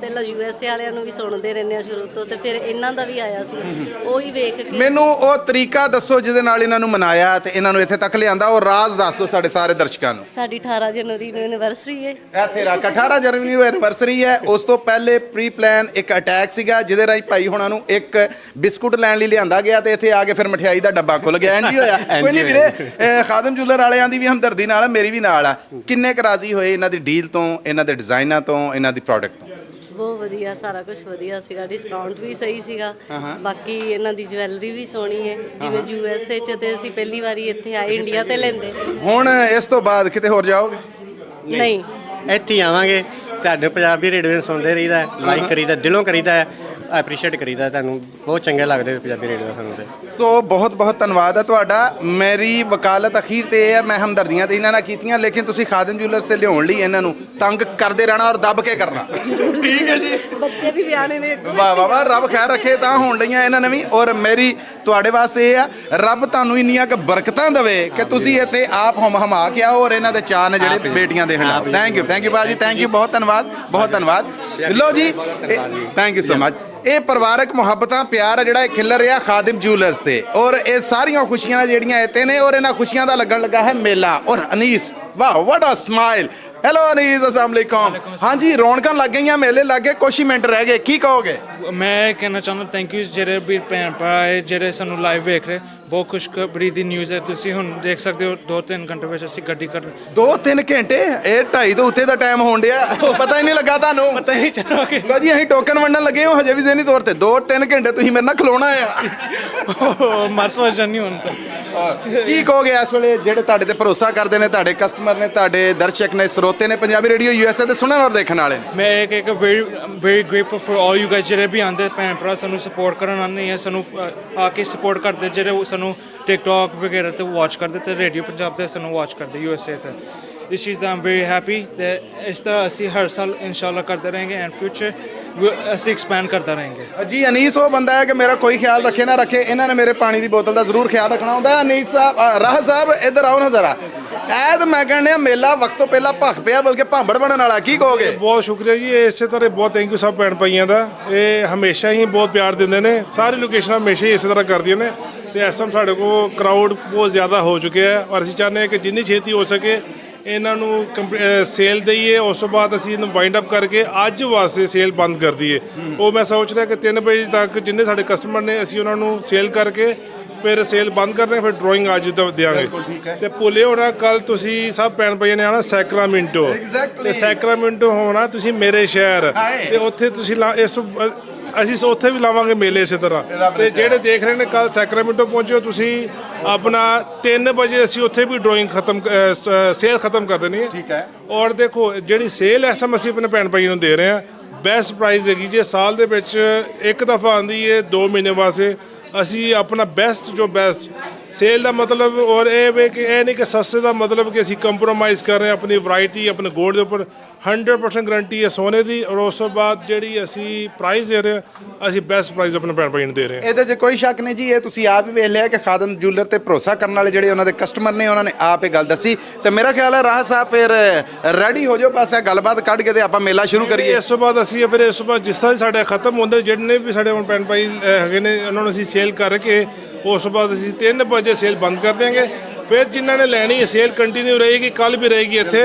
ਪਹਿਲਾਂ ਯੂਐਸਏ ਵਾਲਿਆਂ ਨੂੰ ਵੀ ਸੁਣਦੇ ਰਹਿੰਦੇ ਆ ਸ਼ੁਰੂ ਤੋਂ ਤੇ ਫਿਰ ਇਹਨਾਂ ਦਾ ਵੀ ਆਇਆ ਸੀ। ਉਹੀ ਵੇਖ ਕੇ ਮੈਨੂੰ ਉਹ ਤਰੀਕਾ ਦੱਸੋ ਜਿਹਦੇ ਨਾਲ ਇਹਨਾਂ ਨੂੰ ਮਨਾਇਆ ਤੇ ਇਹਨਾਂ ਨੂੰ ਇੱਥੇ ਤੱਕ ਲਿਆਂਦਾ ਉਹ ਰਾਜ਼ ਦੱਸ ਦਿਓ ਸਾਡੇ ਸਾਰੇ ਦਰਸ਼ਕਾਂ ਨੂੰ। ਸਾਡੀ 18 ਜਨਵਰੀ ਨੂੰ ਐਨਵਰਸਰੀ ਹੈ ਇੱਥੇ ਰੱਖ 18 ਜਨਵਰੀ ਨੂੰ ਐਨਵਰਸਰੀ ਹੈ ਉਸ ਤੋਂ ਪਹਿਲੇ ਪ੍ਰੀ ਪਲਾਨ ਇੱਕ ਅਟੈਕ ਸੀਗਾ ਜਿਹਦੇ ਰਾਹੀਂ ਭਾਈ ਹੁਣਾਂ ਨੂੰ ਇੱਕ ਬਿਸਕੁਟ ਲੈਣ ਲਈ ਲਿਆਂਦਾ ਗਿਆ ਤੇ ਇੱਥੇ ਆ ਕੇ ਫਿਰ ਮਠਿਆਈ ਦਾ ਡੱਬਾ ਖੁੱਲ ਗਿਆ। ਇੰਜ ਹੀ ਹੋਇਆ। ਕੋਈ ਨਹੀਂ ਵੀਰੇ ਇਹ ਖਾਦਮ ਜੂਲਰ ਵਾਲਿਆਂ ਦੀ ਵੀ ਹਮਦਰਦੀ ਨਾਲ ਹੈ, ਮੇਰੀ ਵੀ ਨਾਲ ਆ। ਕਿੰਨੇ ਕੁ ਰਾਜ਼ੀ ਹੋਏ ਇਹਨਾਂ ਦੀ ਡੀਲ ਤੋਂ ਇਹਨਾਂ ਦੇ ਡਿਜ਼ਾਈਨਾਂ ਤੋਂ ਇਹਨਾਂ ਦੀ ਪ੍ਰੋਡਕਟ ਤੋਂ? ਬਹੁਤ ਵਧੀਆ ਸਾਰਾ ਕੁਝ ਵਧੀਆ ਸੀਗਾ। ਡਿਸਕਾਊਂਟ ਵੀ ਸਹੀ ਸੀਗਾ। ਬਾਕੀ ਇਹਨਾਂ ਦੀ ਜਵੈਲਰੀ ਵੀ ਸੋਹਣੀ ਹੈ। ਜਿਵੇਂ ਯੂਐਸਏ ਚ ਤੇ ਅਸੀਂ ਪਹਿਲੀ ਵਾਰੀ ਇੱਥੇ ਆਏ ਇੰਡੀਆ ਤੇ ਲੈਂਦੇ। ਹੁਣ ਇਸ ਤੋਂ ਬਾਅਦ ਕਿਤੇ ਹੋਰ ਜਾਓਗੇ? ਨਹੀਂ। ਇੱਥੇ ਹੀ ਆਵਾਂਗੇ। ਤੁਹਾਨੂੰ ਪੰਜਾਬੀ ਰੇਡੀਓ ਸੁਣਦੇ ਰਹੀਦਾ ਲਾਈਕ ਕਰੀਦਾ ਦਿਲੋਂ ਕਰੀਦਾ ਐਪਰੀਸ਼ੀਏਟ ਕਰੀਦਾ ਤੁਹਾਨੂੰ ਬਹੁਤ ਚੰਗੇ ਲੱਗਦੇ ਪੰਜਾਬੀ ਰੇਡੀਓ ਸਾਨੂੰ ਤੇ। ਸੋ ਬਹੁਤ ਬਹੁਤ ਧੰਨਵਾਦ ਹੈ ਤੁਹਾਡਾ। ਮੇਰੀ ਵਕਾਲਤ ਅਖੀਰ ਤੇ ਇਹ ਹੈ ਮੈਂ ਹਮਦਰਦੀਆਂ ਤੇ ਇਹਨਾਂ ਨਾਲ ਕੀਤੀਆਂ ਲੇਕਿਨ ਤੁਸੀਂ ਖਾਦਮ ਜੂਲਰਸ ਤੇ ਲਿਆਉਣ ਲਈ ਇਹਨਾਂ ਨੂੰ ਤੰਗ ਕਰਦੇ ਰਹਿਣਾ ਔਰ ਦੱਬ ਕੇ ਕਰਨਾ। ਠੀਕ ਹੈ ਜੀ। ਬੱਚੇ ਵੀ ਵਿਆਹਣੇ ਨੇ। ਵਾਹ ਵਾਹ ਵਾਹ ਰੱਬ ਖੈਰ ਰੱਖੇ ਤਾਂ ਹੋਣ ਡਈਆਂ ਇਹਨਾਂ ਨੇ ਵੀ। ਔਰ ਮੇਰੀ ਤੁਹਾਡੇ ਵਾਸਤੇ ਇਹ ਆ ਰੱਬ ਤੁਹਾਨੂੰ ਇੰਨੀਆਂ ਕੁ ਬਰਕਤਾਂ ਦੇਵੇ ਕਿ ਤੁਸੀਂ ਇੱਥੇ ਆਪ ਹਮ ਹਮਾ ਕੇ ਆਓ ਔਰ ਇਹਨਾਂ ਦੇ ਚਾਅ ਨੇ ਜਿਹੜੇ ਬੇਟੀਆਂ ਦੇ ਹੰਡਾ ਥੈਂਕ ਯੂ ਥੈਂਕ ਯੂ ਬਾਜੀ ਥੈਂਕ ਯੂ ਬਹੁਤ ਧੰਨਵਾਦ ਬਹੁਤ ਧੰਨਵਾਦ। ਲੋ ਜੀ ਥੈਂਕ ਯੂ ਸੋ ਮਚ ਇਹ ਪਰਿਵਾਰਕ ਮੁਹੱਬਤਾਂ ਪਿਆਰ ਆ ਜਿਹੜਾ ਇਹ ਖਿਲਰ ਰਿਹਾ ਖਾਦਿਮ ਜੂਲਰਸ ਤੇ। ਔਰ ਇਹ ਸਾਰੀਆਂ ਖੁਸ਼ੀਆਂ ਜਿਹੜੀਆਂ ਇੱਥੇ ਨੇ ਔਰ ਇਹਨਾਂ ਖੁਸ਼ੀਆਂ ਦਾ ਲੱਗਣ ਲੱਗਾ ਹੈ ਮੇਲਾ। ਔਰ ਅਨੀਸ ਵਾਹ what a smile hello Anees ਅਸਲਾਮ ਅਲੈਕੁਮ। ਹਾਂਜੀ ਰੌਣਕਾਂ ਲੱਗ ਗਈਆਂ ਮੇਲੇ ਲੱਗ ਗਏ ਕੁਛ ਹੀ ਮਿੰਟ ਰਹਿ ਗਏ। ਕੀ ਕਹੋਗੇ? ਮੈਂ ਕਹਿਣਾ ਚਾਹੁੰਦਾ ਥੈਂਕ ਯੂ ਜਿਹੜੇ ਵੀ ਭੈਣ ਭਰਾ ਹੈ ਜਿਹੜੇ ਸਾਨੂੰ ਲਾਈਵ ਵੇਖ ਰਹੇ ਬਹੁਤ ਖੁਸ਼ਖਬਰੀ ਦੀ ਨਿਊਜ਼ ਹੈ। ਤੁਸੀਂ ਹੁਣ ਦੇਖ ਸਕਦੇ ਹੋ 2-3 ਘੰਟੇ ਵਿੱਚ ਅਸੀਂ ਗੱਡੀ ਕਰ ਦੋ ਤਿੰਨ ਘੰਟੇ? ਇਹ ਢਾਈ ਤੋਂ ਉੱਤੇ ਦਾ ਟਾਈਮ ਹੋਣ ਡਿਆ। ਪਤਾ ਹੀ ਨਹੀਂ ਲੱਗਾ ਤੁਹਾਨੂੰ। ਪਤਾ ਨਹੀਂ ਚੱਲੋ ਕਿ ਲੋ ਜੀ ਅਸੀਂ ਟੋਕਨ ਵੰਡਣ ਲੱਗੇ ਹਾਂ ਹਜੇ ਵੀ ਜ਼ੇਨੀ ਤੌਰ ਤੇ। ਦੋ ਤਿੰਨ ਘੰਟੇ ਤੁਸੀਂ ਮੇਰੇ ਨਾਲ ਖਲੋਣਾ ਆ। ਮਤਵਾ ਜਾਨੀ ਹੁਣ ਤਾਂ ਕੀ ਕਹੋਗੇ ਇਸ ਵੇਲੇ ਜਿਹੜੇ ਤੁਹਾਡੇ ਤੇ ਭਰੋਸਾ ਕਰਦੇ ਨੇ ਤੁਹਾਡੇ ਕਸਟਮਰ ਨੇ ਤੁਹਾਡੇ ਦਰਸ਼ਕ ਨੇ ਸਰੋਤੇ ਨੇ ਪੰਜਾਬੀ ਰੇਡੀਓ ਯੂਐਸਏ ਤੇ ਸੁਣਨ ਔਰ ਦੇਖਣ ਵਾਲੇ ਨੇ? ਮੈਂ ਇੱਕ ਇੱਕ very very grateful for all you guys ਜਿਹੜੇ ਵੀ ਆਂਦੇ ਭੈਣ ਭਰਾ ਸਾਨੂੰ ਸਪੋਰਟ ਕਰਨ ਆਉਂਦੇ ਆ ਸਾਨੂੰ ਅ, ਆ ਕੇ ਸਪੋਰਟ ਕਰਦੇ ਜਿਹੜੇ ਉਹ ਸਾਨੂੰ ਸਾਨੂੰ ਟਿਕਟੌਕ ਵਗੈਰਾ ਤੇ ਵਾਚ ਕਰਦੇ ਤੇ ਰੇਡੀਓ ਪੰਜਾਬ ਤੇ ਸਾਨੂੰ ਵਾਚ ਕਰਦੇ ਯੂ ਐਸ ਏ ਤੇ। ਇਸ ਚੀਜ਼ ਦਾ ਆਮ ਵੈਰੀ ਹੈਪੀ ਤੇ ਇਸ ਤਰ੍ਹਾਂ ਅਸੀਂ ਹਰ ਸਾਲ ਇਨਸ਼ਾਅੱਲਾ ਕਰਦੇ ਰਹਾਂਗੇ ਐਂਡ ਫਿਊਚਰ ਅਸੀਂ ਐਕਸਪੈਂਡ ਕਰਦਾ ਰਹਾਂਗੇ। ਜੀ ਅਨੀਸ ਉਹ ਬੰਦਾ ਹੈ ਕਿ ਮੇਰਾ ਕੋਈ ਖਿਆਲ ਰੱਖੇ ਨਾ ਰੱਖੇ ਇਹਨਾਂ ਨੇ ਮੇਰੇ ਪਾਣੀ ਦੀ ਬੋਤਲ ਦਾ ਜ਼ਰੂਰ ਖਿਆਲ ਰੱਖਣਾ ਹੁੰਦਾ ਹੈ। ਅਨੀਸ ਸਾਹਿਬ ਅ, ਰਾਹ ਸਾਹਿਬ ਇੱਧਰ ਆਓ ਨਾ ਜ਼ਰਾ ਐਦ ਮੈਂ ਕਹਿੰਦੇ ਆ ਮੇਲਾ ਵਕਤ ਤੋਂ ਪਹਿਲਾਂ ਭਖ ਪਿਆ ਬਲਕਿ ਭਾਂਬੜ ਬਣਨ ਵਾਲਾ ਕੀ ਕਹੋਗੇ? ਬਹੁਤ ਸ਼ੁਕਰੀਆ ਜੀ ਇਹ ਇਸੇ ਤਰ੍ਹਾਂ ਬਹੁਤ ਥੈਂਕ ਯੂ ਸਭ ਭੈਣ ਭਾਈਆਂ ਦਾ। ਇਹ ਹਮੇਸ਼ਾ ਹੀ ਬਹੁਤ ਪਿਆਰ ਦਿੰਦੇ ਨੇ ਸਾਰੀ ਲੋਕੇਸ਼ਨਾਂ ਹਮੇਸ਼ਾ ਹੀ ਇਸੇ ਤਰ੍ਹਾਂ ਕਰਦੀਆਂ ਨੇ। ਤੇ ਇਸ ਟਾਈਮ ਸਾਡੇ ਕੋਲ ਕਰਾਊਡ ਬਹੁਤ ਜ਼ਿਆਦਾ ਹੋ ਚੁੱਕਿਆ ਹੈ ਔਰ ਅਸੀਂ ਚਾਹੁੰਦੇ ਹਾਂ ਕਿ ਜਿੰਨੀ ਛੇਤੀ ਹੋ ਸਕੇ ਇਹਨਾਂ ਨੂੰ ਸੇਲ ਦਈਏ ਉਸ ਤੋਂ ਬਾਅਦ ਅਸੀਂ ਇਹਨੂੰ ਵਾਈਂਡ ਅਪ ਕਰਕੇ ਅੱਜ ਵਾਸਤੇ ਸੇਲ ਬੰਦ ਕਰ ਦਈਏ। ਉਹ ਮੈਂ ਸੋਚ ਰਿਹਾ ਕਿ 3 ਵਜੇ ਤੱਕ ਜਿੰਨੇ ਸਾਡੇ ਕਸਟਮਰ ਨੇ ਅਸੀਂ ਉਹਨਾਂ ਨੂੰ ਸੇਲ ਕਰਕੇ ਫਿਰ ਸੇਲ ਬੰਦ ਕਰਦੇ ਫਿਰ ਡਰਾਇੰਗ ਅੱਜ ਦਾ ਦਿਆਂਗੇ। ਤੇ ਭੁੱਲਿਓ ਨਾ ਕੱਲ ਤੁਸੀਂ ਸਭ ਭੈਣ ਭਾਈਆਂ ਨੇ ਆਣਾ ਸੈਕਰਾਮੈਂਟੋ. ਤੇ ਸੈਕਰਾਮੈਂਟੋ ਹੋਣਾ ਤੁਸੀਂ ਮੇਰੇ ਸ਼ਹਿਰ। ਤੇ ਉੱਥੇ ਤੁਸੀਂ ਇਸ ਅਸੀਂ ਉੱਥੇ ਵੀ ਲਾਵਾਂਗੇ ਮੇਲੇ ਇਸੇ ਤਰ੍ਹਾਂ। ਤੇ ਜਿਹੜੇ ਦੇਖ ਰਹੇ ਨੇ ਕੱਲ ਸੈਕਰਾਮੈਂਟੋ ਪਹੁੰਚਿਓ ਤੁਸੀਂ ਆਪਣਾ 3 ਵਜੇ ਅਸੀਂ ਉੱਥੇ ਵੀ ਡਰਾਇੰਗ ਖਤਮ ਸੇਲ ਖਤਮ ਕਰ ਦੇਣੀ ਹੈ। ਠੀਕ ਹੈ। ਔਰ ਦੇਖੋ ਜਿਹੜੀ ਸੇਲ ਐ ਸਮ ਅਸੀਂ ਆਪਣੇ ਭੈਣ ਭਾਈ ਨੂੰ ਦੇ ਰਹੇ ਹਾਂ। ਬੈਸਟ ਪ੍ਰਾਈਸ ਹੈਗੀ ਜੇ ਸਾਲ ਦੇ ਵਿੱਚ ਇੱਕ ਦਫਾ ਆਂਦੀ ਹੈ 2 ਮਹੀਨੇ ਵਾਸਤੇ। ਅਸੀਂ ਆਪਣਾ ਬੈਸਟ ਜੋ ਬੈਸਟ ਸੇਲ ਦਾ ਮਤਲਬ ਔਰ ਇਹ ਵੇ ਕਿ ਇਹ ਨਹੀਂ ਕਿ ਸਸਤੇ ਦਾ ਮਤਲਬ ਕਿ ਅਸੀਂ ਕੰਪਰੋਮਾਈਜ਼ ਕਰ ਰਹੇ ਹਾਂ ਆਪਣੀ ਵੈਰਾਈਟੀ ਆਪਣੇ ਗੋਲਡ ਦੇ ਉੱਪਰ। 100% ਗਾਰੰਟੀ ਹੈ ਸੋਨੇ ਦੀ ਔਰ ਉਸ ਤੋਂ ਬਾਅਦ ਜਿਹੜੀ ਅਸੀਂ ਪ੍ਰਾਈਸ ਦੇ ਰਹੇ ਹਾਂ ਅਸੀਂ ਬੈਸਟ ਪ੍ਰਾਈਸ ਆਪਣੇ ਭੈਣ ਭਾਈ ਨੂੰ ਦੇ ਰਹੇ ਹਾਂ। ਇਹਦੇ 'ਚ ਕੋਈ ਸ਼ੱਕ ਨਹੀਂ ਜੀ ਇਹ ਤੁਸੀਂ ਆਪ ਵੀ ਵੇਖ ਲਿਆ ਕਿ ਖਾਦਮ ਜੂਲਰ ਤੇ ਭਰੋਸਾ ਕਰਨ ਵਾਲੇ ਜਿਹੜੇ ਉਹਨਾਂ ਦੇ ਕਸਟਮਰ ਨੇ ਉਹਨਾਂ ਨੇ ਆਪ ਇਹ ਗੱਲ ਦੱਸੀ। ਤੇ ਮੇਰਾ ਖਿਆਲ ਹੈ ਰਾਹ ਸਾਹਿਬ ਫਿਰ ਰੈਡੀ ਹੋ ਜਾਓ ਬਸ ਇਹ ਗੱਲਬਾਤ ਕੱਢ ਕੇ ਤੇ ਆਪਾਂ ਮੇਲਾ ਸ਼ੁਰੂ ਕਰੀਏ। ਇਸ ਤੋਂ ਬਾਅਦ ਅਸੀਂ ਫਿਰ ਇਸ ਤੋਂ ਬਾਅਦ ਜਿਸ ਤਰ੍ਹਾਂ ਹੀ ਸਾਡੇ ਖਤਮ ਹੁੰਦੇ ਜਿਹੜੇ ਵੀ ਸਾਡੇ ਹੁਣ ਭੈਣ ਭਾਈ ਹੈਗੇ ਨੇ ਉਹਨਾਂ ਨੂੰ ਅਸੀਂ ਸੇਲ ਕਰਕੇ ਉਸ ਤੋਂ ਬਾਅਦ ਅਸੀਂ 3 ਵਜੇ ਸੇਲ ਬੰਦ ਕਰ ਦਿਆਂਗੇ। ਫਿਰ ਜਿਨ੍ਹਾਂ ਨੇ ਲੈਣੀ ਹੈ ਸੇਲ ਕੰਟੀਨਿਊ ਰਹੇਗੀ ਕੱਲ ਵੀ ਰਹੇਗੀ ਇੱਥੇ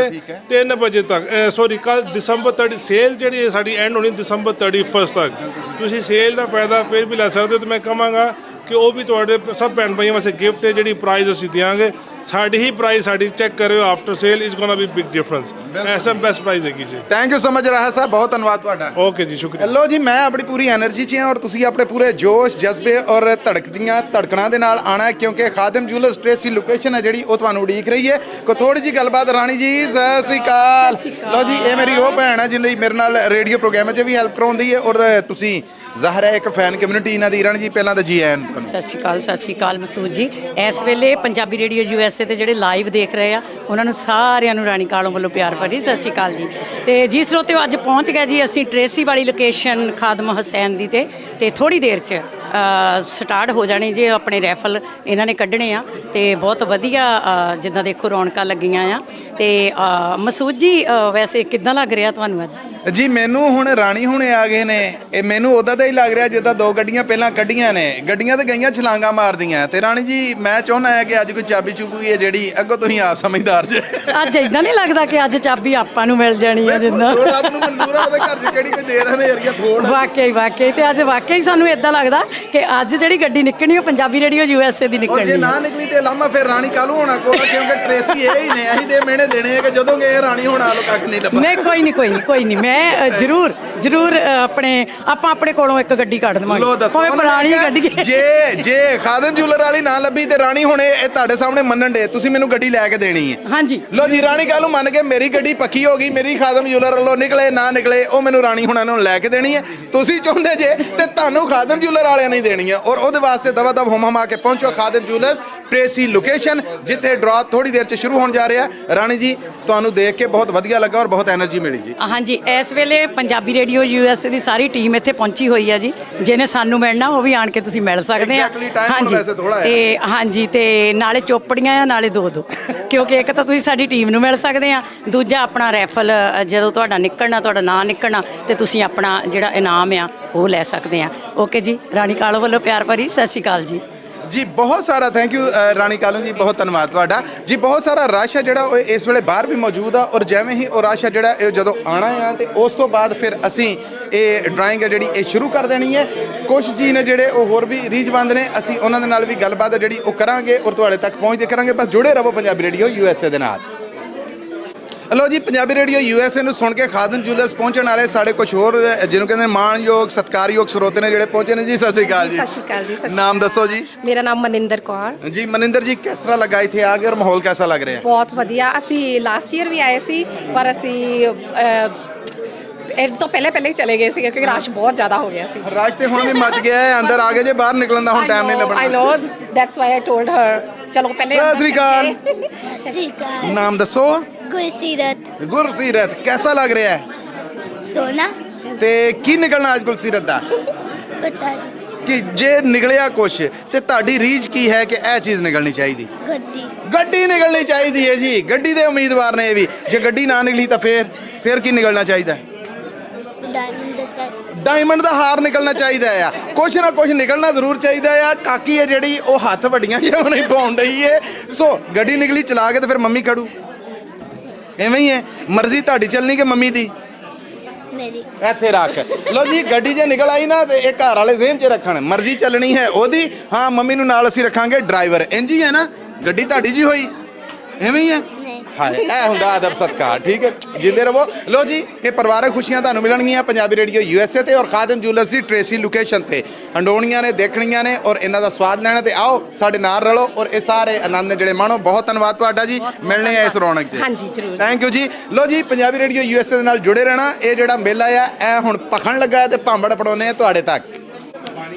3 ਵਜੇ ਤੱਕ ਸੌਰੀ ਕੱਲ ਦਸੰਬਰ 30 ਸੇਲ ਜਿਹੜੀ ਹੈ ਸਾਡੀ ਐਂਡ ਹੋਣੀ ਦਸੰਬਰ 31 ਤੱਕ। ਤੁਸੀਂ ਸੇਲ ਦਾ ਫਾਇਦਾ ਫਿਰ ਵੀ ਲੈ ਸਕਦੇ ਹੋ ਤੇ ਮੈਂ ਕਹਾਂਗਾ ਕਿ ਉਹ ਵੀ ਤੁਹਾਡੇ ਸਭ ਭੈਣ ਭਾਈਆਂ ਵਾਸਤੇ ਗਿਫਟ ਹੈ ਜਿਹੜੀ ਪ੍ਰਾਈਜ਼ ਅਸੀਂ ਦਿਆਂਗੇ। ਸਾਡੀ ਹੀ ਪ੍ਰਾਈਜ਼ ਸਾਡੀ ਚੈੱਕ ਕਰਿਓ after sale is gonna be big difference SM best price ਹੈਗੀ ਜੀ। Thank you so much Raha ਸਾਹਿਬ ਬਹੁਤ ਧੰਨਵਾਦ ਤੁਹਾਡਾ। ਓਕੇ ਜੀ ਸ਼ੁਕਰੀਆ। ਹੈਲੋ ਜੀ ਮੈਂ ਆਪਣੀ ਪੂਰੀ એનર્ਜੀ 'ਚ ਹਾਂ ਔਰ ਤੁਸੀਂ ਆਪਣੇ ਪੂਰੇ ਜੋਸ਼ ਜਜ਼ਬੇ ਔਰ ਧੜਕਦੀਆਂ ਧੜਕਣਾ ਦੇ ਨਾਲ ਆਣਾ ਹੈ ਕਿਉਂਕਿ ਖਾਦਮ ਜੂਲਰ ਸਟ੍ਰੇਸ ਲੋਕੇਸ਼ਨ ਹੈ ਜਿਹੜੀ ਉਹ ਤੁਹਾਨੂੰ ਉਡੀਕ ਰਹੀ ਹੈ। ਕੋ ਥੋੜੀ ਜੀ ਗੱਲਬਾਤ ਰਾਣੀ ਜੀ ਸਤਿ ਸ੍ਰੀ ਅਕਾਲ। ਲੋ ਜੀ ਇਹ ਮੇਰੀ ਉਹ ਭੈਣ ਹੈ ਜਿਹਨੇ ਮੇਰੇ ਨਾਲ ਰੇਡੀਓ ਪ੍ਰੋਗਰਾਮ 'ਚ ਵੀ ਹੈਲਪ ਕਰਾਉਂਦੀ ਹੈ ਔਰ ਤੁਸੀਂ ਜ਼ਾਹਰ ਹੈ ਇੱਕ ਫੈਨ ਕਮਿਊਨਿਟੀ ਇਹਨਾਂ ਦੀ। ਰਾਣੀ ਜੀ ਪਹਿਲਾਂ ਤਾਂ ਜੀ ਆਇਆਂ ਤੁਹਾਨੂੰ। ਸਤਿ ਸ਼੍ਰੀ ਅਕਾਲ, ਸਤਿ ਸ਼੍ਰੀ ਅਕਾਲ ਮਸੂਦ ਜੀ। ਇਸ ਵੇਲੇ Punjabi radio U S A ਤੇ ਜਿਹੜੇ ਲਾਈਵ ਦੇਖ ਰਹੇ ਆ, ਉਹਨਾਂ ਨੂੰ ਸਾਰਿਆਂ ਨੂੰ ਰਾਣੀ ਕਾਲੋਂ ਵੱਲੋਂ ਪਿਆਰ ਭਰੀ ਸਤਿ ਸ਼੍ਰੀ ਅਕਾਲ ਜੀ। ਤੇ ਜੀ, ਸਰੋਤਿਓ, ਅੱਜ ਪਹੁੰਚ ਗਏ ਜੀ ਅਸੀਂ ਟ੍ਰੇਸੀ ਵਾਲੀ ਲੋਕੇਸ਼ਨ ਖਾਦਮ ਹੁਸੈਨ ਦੀ ਤੇ ਤੇ ਥੋੜੀ ਦੇਰ ਚ ਸਟਾਰਟ ਹੋ ਜਾਣੇ ਜੇ ਆਪਣੇ ਰੈਫਲ ਇਹਨਾਂ ਨੇ ਕੱਢਣੇ ਆ। ਤੇ ਬਹੁਤ ਵਧੀਆ ਜਿੱਦਾਂ ਦੇਖੋ ਰੌਣਕਾਂ ਲੱਗੀਆਂ ਆ। ਤੇ ਮਸੂਦ ਜੀ ਵੈਸੇ ਕਿੱਦਾਂ ਲੱਗ ਰਿਹਾ ਤੁਹਾਨੂੰ ਅੱਜ? ਜੀ ਮੈਨੂੰ ਹੁਣ ਰਾਣੀ ਹੁਣੇ ਆ ਗਏ ਨੇ। ਇਹ ਮੈਨੂੰ ਉਦਾਂ ਦਾ ਹੀ ਲੱਗ ਰਿਹਾ ਜਿੱਦਾਂ ਦੋ ਗੱਡੀਆਂ ਪਹਿਲਾਂ ਕੱਢੀਆਂ ਨੇ। ਗੱਡੀਆਂ ਤੇ ਗਈਆਂ ਛਲਾਂਗਾ ਮਾਰਦੀਆਂ। ਤੇ ਰਾਣੀ ਜੀ ਮੈਂ ਚਾਹੁੰਦਾ ਹਾਂ ਕਿ ਅੱਜ ਕੋਈ ਚਾਬੀ ਚੁਬੀ ਹੈ ਜਿਹੜੀ ਅੱਗੋਂ ਤੁਸੀਂ ਆਪ ਸਮਝਦਾਰ ਜੇ। ਅੱਜ ਇਦਾਂ ਨਹੀਂ ਲੱਗਦਾ ਕਿ ਅੱਜ ਚਾਬੀ ਆਪਾਂ ਨੂੰ ਮਿਲ ਜਾਣੀ ਹੈ ਜਿੱਦਾਂ? ਰੱਬ ਨੂੰ ਮਨਜ਼ੂਰ ਆ ਉਹਦੇ ਘਰ 'ਚ ਕਿਹੜੀ ਕੋਈ ਦੇਰ ਨੇ ਯਾਰੀਆ ਫੋੜ ਵਾਕਈ ਵਾਕਈ। ਤੇ ਅੱਜ ਵਾਕਈ ਸਾਨੂੰ ਇਦਾਂ ਲੱਗਦਾ ਕਿ ਅੱਜ ਜਿਹੜੀ ਗੱਡੀ ਨਿਕਲਣੀ ਉਹ ਪੰਜਾਬੀ ਰੇਡੀਓ ਯੂਐਸਏ ਦੀ ਉਹ ਜੇ ਨਿਕਲਣੀ ਨਾ ਨਿਕਲੀ ਤੇ ਲਾਮਾ ਫਿਰ ਰਾਣੀ ਕਾਲੂ ਹੋਣਾ ਕੋਲ ਕਿਉਂਕਿ ਟ੍ਰੇਸੀ ਇਹ ਹੀ ਨੇ। ਅਸੀਂ ਦੇ ਮਿਹਣੇ ਦੇਣੇ ਆ ਕਿ ਜਦੋਂ ਗਏ ਰਾਣੀ ਹੋਣਾ ਲੋ ਕੱਖ ਨਹੀਂ ਲੱਭਾ। ਨਹੀਂ ਕੋਈ ਨਹੀਂ ਕੋਈ ਨਹੀਂ ਕੋਈ ਨਹੀਂ। ਮੈਂ ਅ, ਜ਼ਰੂਰ ਜ਼ਰੂਰ ਅ, ਆਪਣੇ ਆਪਾਂ ਆਪਣੇ ਕੋਲੋਂ ਇੱਕ ਗੱਡੀ ਕੱਢ ਲੋ ਦਵਾਂਗੇ ਦੱਸੋ। ਭਾਵੇਂ ਉਹਨਾਂ ਨੇ ਪੁਰਾਣੀ ਕਿਹਾ, ਗੱਡੀ ਜੇ ਜੇ ਖਾਦਮ ਜੂਲਰ ਵਾਲੀ ਨਾ ਲੱਭੀ ਤੇ ਰਾਣੀ ਹੁਣੇ ਇਹ ਤੁਹਾਡੇ ਸਾਹਮਣੇ ਮੰਨਣ ਦੇ ਤੁਸੀਂ ਮੈਨੂੰ ਗੱਡੀ ਲੈ ਕੇ ਦੇਣੀ ਹੈ। ਹਾਂਜੀ। ਲੋ ਜੀ ਰਾਣੀ ਕਾਲੂ ਮੰਨ ਕੇ ਮੇਰੀ ਗੱਡੀ ਪੱਕੀ ਹੋ ਗਈ ਮੇਰੀ ਖਾਦਮ ਜੂਲਰ ਵੱਲੋਂ ਨਿਕਲੇ ਨਾ ਨਿਕਲੇ ਉਹ ਮੈਨੂੰ ਰਾਣੀ ਹੁਣਾਂ ਨੂੰ ਲੈ ਕੇ ਦੇਣੀ ਹੈ। ਤੁਸੀਂ ਚਾਹੁੰਦੇ ਜੇ ਤੇ ਤੁਹਾਨੂੰ ਖਾਦਮ ਜੂਲਰ ਵਾਲਿਆਂ ਨੇ ਹੀ ਦੇਣੀ ਹੈ। ਔਰ ਉਹਦੇ ਵਾਸਤੇ ਦਵਾ ਦਵ ਹਮ ਹਮ ਆ ਕੇ ਪਹੁੰਚੋ ਖਾਦਮ ਜੂਲਰਸ ਟ੍ਰੇਸੀ ਲੋਕੇਸ਼ਨ ਜਿੱਥੇ ਡਰਾ ਥੋੜੀ ਦੇਰ ਚ ਸ਼ੁਰੂ ਹੋਣ ਜਾ ਰਿਹਾ। ਰਾਣੀ ਜੀ ਤੁਹਾਨੂੰ ਦੇਖ ਕੇ ਬਹੁਤ ਵਧੀਆ ਲੱਗਾ ਔਰ ਬਹੁਤ એનર્ਜੀ ਮਿਲੀ ਜੀ। ਹਾਂਜੀ ਇਸ ਵੇਲੇ Punjabi radio U S A ਦੀ ਸਾਰੀ ਟੀਮ ਇੱਥੇ ਪਹੁੰਚੀ ਹੋਈ ਹੈ ਜੀ। ਜਿਹਨੇ ਸਾਨੂੰ ਮਿਲਣਾ ਉਹ ਵੀ ਆਣ ਕੇ ਤੁਸੀਂ ਮਿਲ ਸਕਦੇ ਆ। Exactly, ਤੇ ਹਾਂਜੀ ਤੇ ਨਾਲੇ ਚੋਪੜੀਆਂ ਆ ਨਾਲੇ ਦੋ ਦੋ ਕਿਉਂਕਿ ਇੱਕ ਤਾਂ ਤੁਸੀਂ ਸਾਡੀ ਟੀਮ ਨੂੰ ਮਿਲ ਸਕਦੇ ਆ ਦੂਜਾ ਆਪਣਾ ਰੈਫਲ ਜਦੋਂ ਤੁਹਾਡਾ ਨਿਕਲਣਾ ਤੁਹਾਡਾ ਨਾਂ ਨਿਕਲਣਾ ਤੇ ਤੁਸੀਂ ਆਪਣਾ ਜਿਹੜਾ ਇਨਾਮ ਆ ਉਹ ਲੈ ਸਕਦੇ ਆ। ਓਕੇ ਜੀ ਰਾਣੀ ਕਾਲੋ ਵੱਲੋਂ ਪਿਆਰ ਭਰੀ ਸਤਿ ਸ਼੍ਰੀ ਅਕਾਲ ਜੀ। ਜੀ, ਬਹੁਤ ਸਾਰਾ ਥੈਂਕ ਯੂ ਰਾਣੀ ਕਾਲੂ ਜੀ, ਬਹੁਤ ਧੰਨਵਾਦ ਤੁਹਾਡਾ। ਜੀ, ਬਹੁਤ ਸਾਰਾ ਰਸ਼ ਹੈ ਜਿਹੜਾ ਉਹ ਇਸ ਵੇਲੇ ਬਾਹਰ ਵੀ ਮੌਜੂਦ ਆ ਔਰ ਜਿਵੇਂ ਹੀ ਉਹ ਰਸ਼ ਹੈ ਜਿਹੜਾ ਇਹ ਜਦੋਂ ਆਣਾ ਆ ਤੇ ਉਸ ਤੋਂ ਬਾਅਦ ਫਿਰ ਅਸੀਂ ਇਹ ਡਰਾਇੰਗ ਹੈ ਜਿਹੜੀ ਇਹ ਸ਼ੁਰੂ ਕਰ ਦੇਣੀ ਹੈ। ਕੁਝ ਜੀ ਨੇ ਜਿਹੜੇ ਉਹ ਹੋਰ ਵੀ ਰੀਜਵੰਦ ਨੇ, ਅਸੀਂ ਉਹਨਾਂ ਦੇ ਨਾਲ ਵੀ ਗੱਲਬਾਤ ਹੈ ਜਿਹੜੀ ਉਹ ਕਰਾਂਗੇ ਔਰ ਤੁਹਾਡੇ ਤੱਕ ਪਹੁੰਚਦੇ ਕਰਾਂਗੇ। ਬਸ ਜੁੜੇ ਰਹੋ ਪੰਜਾਬੀ ਰੇਡੀਓ ਯੂਐਸਏ ਦੇ ਨਾਲ। ਹਲੋ ਜੀ ਪੰਜਾਬੀ ਰੇਡੀਓ ਯੂਐਸਏ ਨੂੰ ਸੁਣ ਕੇ ਖਾਦਮ ਜੁਲਸ ਪਹੁੰਚਣ ਵਾਲੇ ਸਾਡੇ ਕੁਝ ਹੋਰ ਜਿਹਨੂੰ ਕਹਿੰਦੇ ਮਾਣਯੋਗ ਸਤਿਕਾਰਯੋਗ ਸਰੋਤੇ ਨੇ ਜਿਹੜੇ ਪਹੁੰਚੇ ਨੇ ਜੀ ਸਤਿ ਸ੍ਰੀ ਅਕਾਲ ਜੀ। ਸਤਿ ਸ਼੍ਰੀ ਅਕਾਲ ਜੀ, ਸਤਿ ਸ਼੍ਰੀ ਨਾਮ ਦੱਸੋ ਜੀ। ਮੇਰਾ ਨਾਮ ਮਨਿੰਦਰ ਕੌਰ। ਜੀ ਮਨਿੰਦਰ ਜੀ ਕਿਸ ਤਰ੍ਹਾਂ ਲੱਗਾ ਇੱਥੇ ਆ ਕੇ ਔਰ ਮਾਹੌਲ ਕਿਹਦਾ ਲੱਗ ਰਿਹਾ? ਬਹੁਤ ਵਧੀਆ। ਅਸੀਂ ਲਾਸਟ ਈਅਰ ਵੀ ਆਏ ਸੀ ਪਰ ਅਸੀਂ ਅਹ, ਇਹ ਤੋਂ ਪਹਿਲੇ ਪਹਿਲੇ ਹੀ ਚਲੇ ਗਏ ਸੀ ਕਿਉਂਕਿ ਰਸ਼ ਬਹੁਤ ਜ਼ਿਆਦਾ ਹੋ ਗਿਆ ਸੀ। ਰਾਜ ਤੇ ਹੁਣ ਵੀ ਮਚ ਗਿਆ ਹੈ ਅੰਦਰ ਆ ਗਏ ਜੇ ਬਾਹਰ ਨਿਕਲਣ ਦਾ ਹੁਣ ਟਾਈਮ ਨਹੀਂ ਆਈ ਲੱਭਣਾ। No that's why I told her ਚਲੋ ਪਹਿਲੇ ਸਤਿ ਸ੍ਰੀ ਅਕਾਲ। ਸਤਿ ਸ਼੍ਰੀ ਅਕਾਲ। ਨਾਮ ਦੱਸੋ। ਗੁਰਸੀਰਤ। ਗੁਰਸੀਰਤ ਕਿਹਦਾ ਲੱਗ ਰਿਹਾ ਹੈ? ਸੋਨਾ ਤੇ ਕੀ ਨਿਕਲਣਾ ਅੱਜ ਗੁਰਸੀਰਤ ਦਾ? ਪਤਾ ਨਹੀਂ। ਕਿ ਜੇ ਨਿਕਲਿਆ ਕੁਛ ਤੇ ਤੁਹਾਡੀ ਰੀਝ ਕੀ ਹੈ ਕਿ ਇਹ ਚੀਜ਼ ਨਿਕਲਣੀ ਚਾਹੀਦੀ? ਗੱਡੀ। ਗੱਡੀ ਨਿਕਲਣੀ ਚਾਹੀਦੀ ਹੈ ਜੀ। ਗੱਡੀ ਦੇ ਉਮੀਦਵਾਰ ਨੇ ਇਹ ਵੀ। ਜੇ ਗੱਡੀ ਨਾ ਨਿਕਲੀ ਤਾਂ ਫੇਰ ਫੇਰ ਕੀ ਨਿਕਲਣਾ ਚਾਹੀਦਾ? ਹੈ? ਡਾਇਮੰਡ ਦਾ ਸੈੱਟ ਡਾਇਮੰਡ ਦਾ ਹਾਰ ਨਿਕਲਣਾ ਚਾਹੀਦਾ ਆ। ਕੁਛ ਨਾ ਕੁਛ ਨਿਕਲਣਾ ਜ਼ਰੂਰ ਚਾਹੀਦਾ ਆ। ਕਾਕੀ ਹੈ ਜਿਹੜੀ ਉਹ ਹੱਥ ਵੱਡੀਆਂ ਜਿਹਾ ਨਹੀਂ ਪਾਉਣ ਡਈ ਏ। ਸੋ ਗੱਡੀ ਨਿਕਲੀ ਚਲਾ ਕੇ ਤੇ ਫਿਰ ਮੰਮੀ ਕੜੂ ਐਵੇਂ ਹੀ ਹੈ। ਮਰਜ਼ੀ ਤੁਹਾਡੀ ਚੱਲਣੀ ਕਿ ਮੰਮੀ ਦੀ? ਮੇਰੀ। ਇੱਥੇ ਰੱਖ। ਲਓ ਜੀ ਗੱਡੀ ਜੇ ਨਿਕਲ ਆਈ ਨਾ ਤੇ ਇਹ ਘਰ ਵਾਲੇ ਜ਼ਿਹਨ 'ਚ ਰੱਖਣ। ਮਰਜ਼ੀ ਚੱਲਣੀ ਹੈ ਉਹਦੀ। ਹਾਂ ਮੰਮੀ ਨੂੰ ਨਾਲ ਅਸੀਂ ਰੱਖਾਂਗੇ ਡਰਾਈਵਰ। ਇੰਜ ਹੀ ਹੈ ਨਾ? ਗੱਡੀ ਤੁਹਾਡੀ ਜੀ ਹੋਈ। ਐਵੇਂ ਹੀ ਹੈ? ਹਾਏ ਇਹ ਹੁੰਦਾ ਅਦਬ ਸਤਕਾਰ ਠੀਕ ਹੈ? ਜਿੰਦੇ ਰਹੋ। ਲੋ ਜੀ ਇਹ ਪਰਿਵਾਰਕ ਖੁਸ਼ੀਆਂ ਤੁਹਾਨੂੰ ਮਿਲਣਗੀਆਂ ਪੰਜਾਬੀ ਰੇਡੀਓ ਯੂਐਸਏ ਤੇ ਔਰ ਖਾਦਮ ਜੂਲਰਸ ਦੀ ਟ੍ਰੇਸੀ ਲੋਕੇਸ਼ਨ ਤੇ। ਹੰਡੋਣੀਆਂ ਨੇ ਦੇਖਣੀਆਂ ਨੇ ਔਰ ਇਹਨਾਂ ਦਾ ਸਵਾਦ ਲੈਣਾ ਤੇ ਆਓ ਸਾਡੇ ਨਾਲ ਰਲੋ ਔਰ ਇਹ ਸਾਰੇ ਆਨੰਦ ਜਿਹੜੇ ਮਾਣੋ। ਬਹੁਤ ਧੰਨਵਾਦ ਤੁਹਾਡਾ ਜੀ। ਮਿਲਣੇ ਆ ਇਸ ਰੌਣਕ 'ਚ। ਹਾਂਜੀ, ਜ਼ਰੂਰ। ਥੈਂਕ ਯੂ ਜੀ। ਲੋ ਜੀ ਪੰਜਾਬੀ ਰੇਡੀਓ ਯੂਐਸਏ ਦੇ ਨਾਲ ਜੁੜੇ ਰਹਿਣਾ। ਇਹ ਜਿਹੜਾ ਮੇਲਾ ਆ ਇਹ ਹੁਣ ਪਖਣ ਲੱਗਾ ਹੈ ਤੇ ਭਾਂਬੜ ਪੜਾਉਨੇ ਆ ਤੁਹਾਡੇ ਤੱਕ।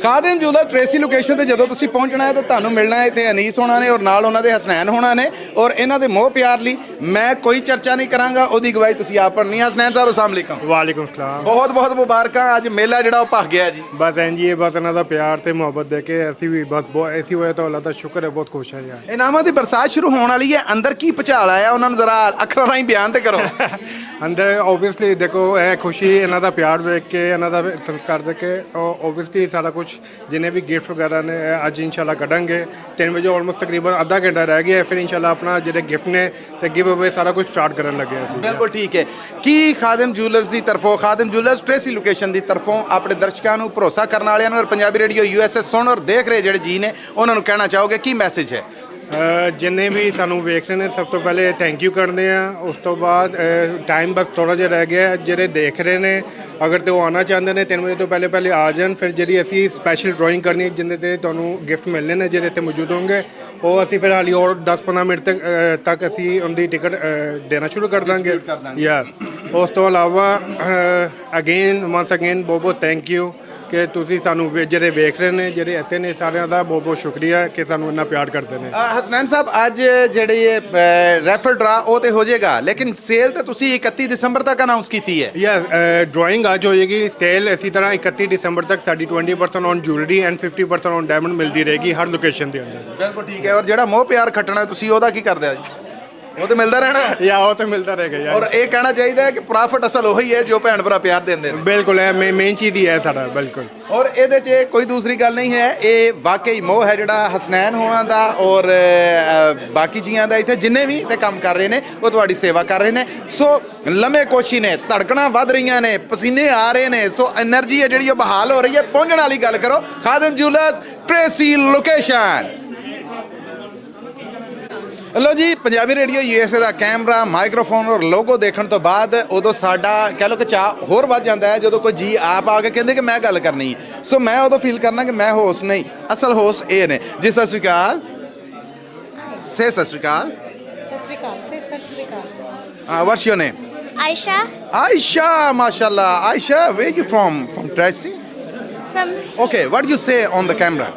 ਖਾਦਮ ਜੂਲਰ ਟ੍ਰੇਸੀ ਲੋਕੇਸ਼ਨ ਤੇ ਜਦੋਂ ਤੁਸੀਂ ਪਹੁੰਚਣਾ ਹੈ ਤਾਂ ਤੁਹਾਨੂੰ ਮਿਲਣਾ ਹੈ ਤੇ ਅਨੀਸ ਹੋਣਾ ਨੇ ਔਰ ਨਾਲ ਉਹਨਾਂ ਦੇ ਹਸਨੈਨ ਹੋਣਾ ਨੇ ਔਰ ਇਹਨਾਂ ਦੇ ਮੋਹ ਪਿਆਰ ਲਈ ਮੈਂ ਕੋਈ ਚਰਚਾ ਨਹੀਂ ਕਰਾਂਗਾ ਉਹਦੀ ਗਵਾਹੀ ਤੁਸੀਂ ਆਪ ਭਰਨੀ ਹੈ। ਹਸਨੈਨ ਸਾਹਿਬ ਅਸਲਾਮ ਅਲੈਕਮ। ਵਾਲੇਕੁਮ ਸਲਾਮ। ਬਹੁਤ ਬਹੁਤ ਮੁਬਾਰਕਾਂ ਅੱਜ ਮੇਲਾ ਜਿਹੜਾ ਉਹ ਭਖ ਗਿਆ ਜੀ। ਬਸ ਇੰਜ ਹੀ ਹੈ ਬਸ ਇਹਨਾਂ ਦਾ ਪਿਆਰ ਤੇ ਮੁਹੱਬਤ ਦੇ ਕੇ ਅਸੀਂ ਵੀ ਬਸ ਬਹੁਤ ਐਸੀ ਹੋਇਆ ਤਾਂ ਅੱਲਾਹ ਦਾ ਸ਼ੁਕਰ ਹੈ ਬਹੁਤ ਖੁਸ਼ ਹਾਂ ਯਾਰ ਇਨਾਮਾਂ ਦੀ ਬਰਸਾਤ ਸ਼ੁਰੂ ਹੋਣ ਵਾਲੀ ਹੈ ਅੰਦਰ ਕੀ ਭਚਾਲ ਆਇਆ ਉਹਨਾਂ ਨੂੰ ਜ਼ਰਾ ਅੱਖਰਾਂ ਰਾਹੀਂ ਬਿਆਨ ਤੇ ਕਰੋ। ਅੰਦਰ ਆਬਵੀਅਸਲੀ ਦੇਖੋ ਇਹ ਖੁਸ਼ੀ ਇਹਨਾਂ ਦਾ ਪਿਆਰ ਵੇਖ ਕੇ ਇਹਨਾਂ ਦਾ ਸੰਸਕਾਰ ਦੇਖ ਕੇ ਆਬਵੀਅਸਲੀ ਸਾਰਾ ਕੁਝ ਜਿੰਨੇ ਵੀ ਗਿਫਟ ਵਗੈਰਾ ਨੇ ਇਹ ਅੱਜ ਇਨਸ਼ਾਅੱਲਾ ਕੱਢਾਂਗੇ। 3 ਵਜੇ ਆਲਮੋਸਟ ਤਕਰੀਬਨ ਅੱਧਾ ਘੰਟਾ ਰਹਿ ਗਿਆ ਹੈ, ਫਿਰ ਇਨਸ਼ਾਅੱਲਾ ਆਪਣਾ ਜਿਹੜੇ ਗਿਫਟ ਨੇ ਤੇ ਗਿਵ ਅਵੇ ਸਾਰਾ ਕੁਝ ਸਟਾਰਟ ਕਰਨ ਲੱਗੇ ਹਾਂ ਅਸੀਂ। ਬਿਲਕੁਲ ਠੀਕ ਹੈ। ਕੀ ਖਾਦਮ ਜੂਲਰਸ ਦੀ ਤਰਫੋਂ ਖਾਦਮ ਜੂਲਰਸ ਟ੍ਰੇਸੀ ਲੋਕੇਸ਼ਨ ਦੀ ਤਰਫੋਂ ਆਪਣੇ ਦਰਸ਼ਕਾਂ ਨੂੰ ਭਰੋਸਾ ਕਰਨ ਵਾਲਿਆਂ ਨੂੰ ਔਰ ਪੰਜਾਬੀ ਰੇਡੀਓ ਯੂਐਸਏ ਸੁਣ ਔਰ ਦੇਖ ਰਹੇ ਜਿਹੜੇ ਜੀ ਨੇ ਉਹਨਾਂ ਨੂੰ ਕਹਿਣਾ ਚਾਹੋਗੇ ਕੀ ਮੈਸੇਜ ਹੈ? ਜਿੰਨੇ ਵੀ ਸਾਨੂੰ ਵੇਖ ਰਹੇ ਨੇ ਸਭ ਤੋਂ ਪਹਿਲੇ ਥੈਂਕ ਯੂ ਕਰਦੇ ਆ ਉਸ ਤੋਂ ਬਾਅਦ ਟਾਈਮ ਬਸ ਥੋੜਾ ਜਿਹਾ ਰਹਿ ਗਿਆ। ਜਿਹੜੇ ਦੇਖ ਰਹੇ ਨੇ ਅਗਰ ਤੇ ਉਹ ਆਉਣਾ ਚਾਹੁੰਦੇ ਨੇ 3 ਵਜੇ ਤੋਂ ਪਹਿਲੇ ਪਹਿਲੇ ਆ ਜਾਣ। ਫਿਰ ਜਿਹੜੀ ਅਸੀਂ ਸਪੈਸ਼ਲ ਡਰਾਇੰਗ ਕਰਨੀ ਹੈ ਜਿੰਦੇ ਤੇ ਤੁਹਾਨੂੰ ਗਿਫਟ ਮਿਲਣੇ ਨੇ ਜਿਹੜੇ ਇੱਥੇ ਮੌਜੂਦ ਹੋਣਗੇ ਉਹ ਅਸੀਂ ਫਿਰ ਹਾਲੀ ਹੋਰ 10-15 ਮਿੰਟ ਤੱਕ ਤੱਕ ਅਸੀਂ ਉਹਦੀ ਟਿਕਟ ਦੇਣਾ ਸ਼ੁਰੂ ਕਰ ਦਾਂਗੇ। ਯਾ ਉਸ ਤੋਂ ਇਲਾਵਾ ਅਗੇਨ ਵਾਂਸ ਅਗੇਨ ਬਹੁਤ ਬਹੁਤ ਥੈਂਕ ਯੂ ਕਿ ਤੁਸੀਂ ਸਾਨੂੰ ਵੇ- ਜਿਹੜੇ ਵੇਖ ਰਹੇ ਨੇ ਜਿਹੜੇ ਇੱਥੇ ਨੇ ਸਾਰਿਆਂ ਦਾ ਬਹੁਤ ਬਹੁਤ ਸ਼ੁਕਰੀਆ ਕਿ ਸਾਨੂੰ ਇੰਨਾ ਪਿਆਰ ਕਰਦੇ ਨੇ। ਅ, ਹਸਨੈਨ ਸਾਹਿਬ ਅੱਜ ਜਿਹੜੀ ਇਹ ਰੈਫਰ ਡਰਾ ਉਹ ਤੇ ਹੋ ਜਾਏਗਾ ਲੇਕਿਨ ਸੇਲ ਤੇ ਤੁਸੀਂ 31 ਦਸੰਬਰ ਤੱਕ ਅਨਾਉਂਸ ਕੀਤੀ ਹੈ। ਯੈਸ ਡਰਾਇੰਗ ਅੱਜ ਹੋਏਗੀ ਸੇਲ ਇਸੇ ਤਰ੍ਹਾਂ 31 ਦਸੰਬਰ ਤੱਕ ਸਾਡੀ 20% on jewellery and 50% on diamond ਮਿਲਦੀ ਰਹੇਗੀ ਹਰ ਲੋਕੇਸ਼ਨ ਦੇ ਅੰਦਰ। ਬਿਲਕੁਲ ਠੀਕ ਹੈ ਔਰ ਜਿਹੜਾ ਮੋਹ ਪਿਆਰ ਖੱਟਣਾ ਤੁਸੀਂ ਉਹਦਾ ਕੀ ਕਰਦੇ ਆ ਜੀ? ਉਹ ਤੇ ਮਿਲਦਾ ਰਹਿਣਾ। ਹੈ। ਯਾ ਉਹ ਤਾਂ ਮਿਲਦਾ ਰਹੇਗਾ ਯਾਰ। ਔਰ ਇਹ ਕਹਿਣਾ ਚਾਹੀਦਾ ਹੈ ਕਿ ਪ੍ਰੋਫਿਟ ਅਸਲ ਉਹੀ ਹੈ ਜੋ ਭੈਣ ਭਰਾ ਪਿਆਰ ਦਿੰਦੇ ਨੇ। ਬਿਲਕੁਲ ਇਹ ਮੇਨ ਚੀਜ਼ ਹੀ ਹੈ ਸਾਡਾ ਬਿਲਕੁਲ। ਔਰ ਇਹਦੇ 'ਚ ਕੋਈ ਦੂਸਰੀ ਗੱਲ ਨਹੀਂ ਹੈ ਇਹ ਵਾਕਈ ਮੋਹ ਹੈ ਜਿਹੜਾ ਹਸਨੈਨ ਹੋਣਾ ਦਾ ਔਰ ਬਾਕੀ ਜੀਆਂ ਦਾ ਇੱਥੇ ਜਿੰਨੇ ਵੀ ਤੇ ਕੰਮ ਕਰ ਰਹੇ ਨੇ ਉਹ ਤੁਹਾਡੀ ਸੇਵਾ ਕਰ ਰਹੇ ਨੇ। ਸੋ ਲੰਮੇ ਕੋਸ਼ੀ ਨੇ ਧੜਕਣਾ ਵੱਧ ਰਹੀਆਂ ਨੇ ਪਸੀਨੇ ਆ ਰਹੇ ਨੇ ਸੋ એનર્ਜੀ ਹੈ ਜਿਹੜੀ ਉਹ ਬਹਾਲ ਹੋ ਰਹੀ ਹੈ। ਪਹੁੰਚਣ ਵਾਲੀ ਗੱਲ ਕਰੋ ਖਾਦਮ ਜੂਲਰਸ ਪ੍ਰੇਸੀ ਲੋਕੇਸ਼ਨ ਲੋ ਜੀ ਪੰਜਾਬੀ ਰੇਡੀਓ ਯੂਐਸਏ ਦਾ ਕੈਮਰਾ ਮਾਈਕ੍ਰੋਫੋਨ ਔਰ ਲੋਗੋ ਦੇਖਣ ਤੋਂ ਬਾਅਦ ਉਦੋਂ ਸਾਡਾ ਕਹਿ ਲਓ ਕਿ ਚਾਹ ਹੋਰ ਵੱਧ ਜਾਂਦਾ ਹੈ ਜਦੋਂ ਕੋਈ ਜੀ ਆਪ ਆ ਕੇ ਕਹਿੰਦੇ ਕਿ ਮੈਂ ਗੱਲ ਕਰਨੀ ਸੋ ਮੈਂ ਉਦੋਂ ਫੀਲ ਕਰਨਾ ਕਿ ਮੈਂ ਹੋਸਟ ਨਹੀਂ ਅਸਲ ਹੋਸਟ ਇਹ ਨੇ ਜੀ ਸਤਿ ਸ਼੍ਰੀ ਅਕਾਲ ਸੇ ਸਤਿ ਸ਼੍ਰੀ ਅਕਾਲ Sat Shri Akal Sat Shri Akal what's your name Aisha Aisha, mashallah. Aisha, where you from? From Tracy? from Okay, what do you say on the camera?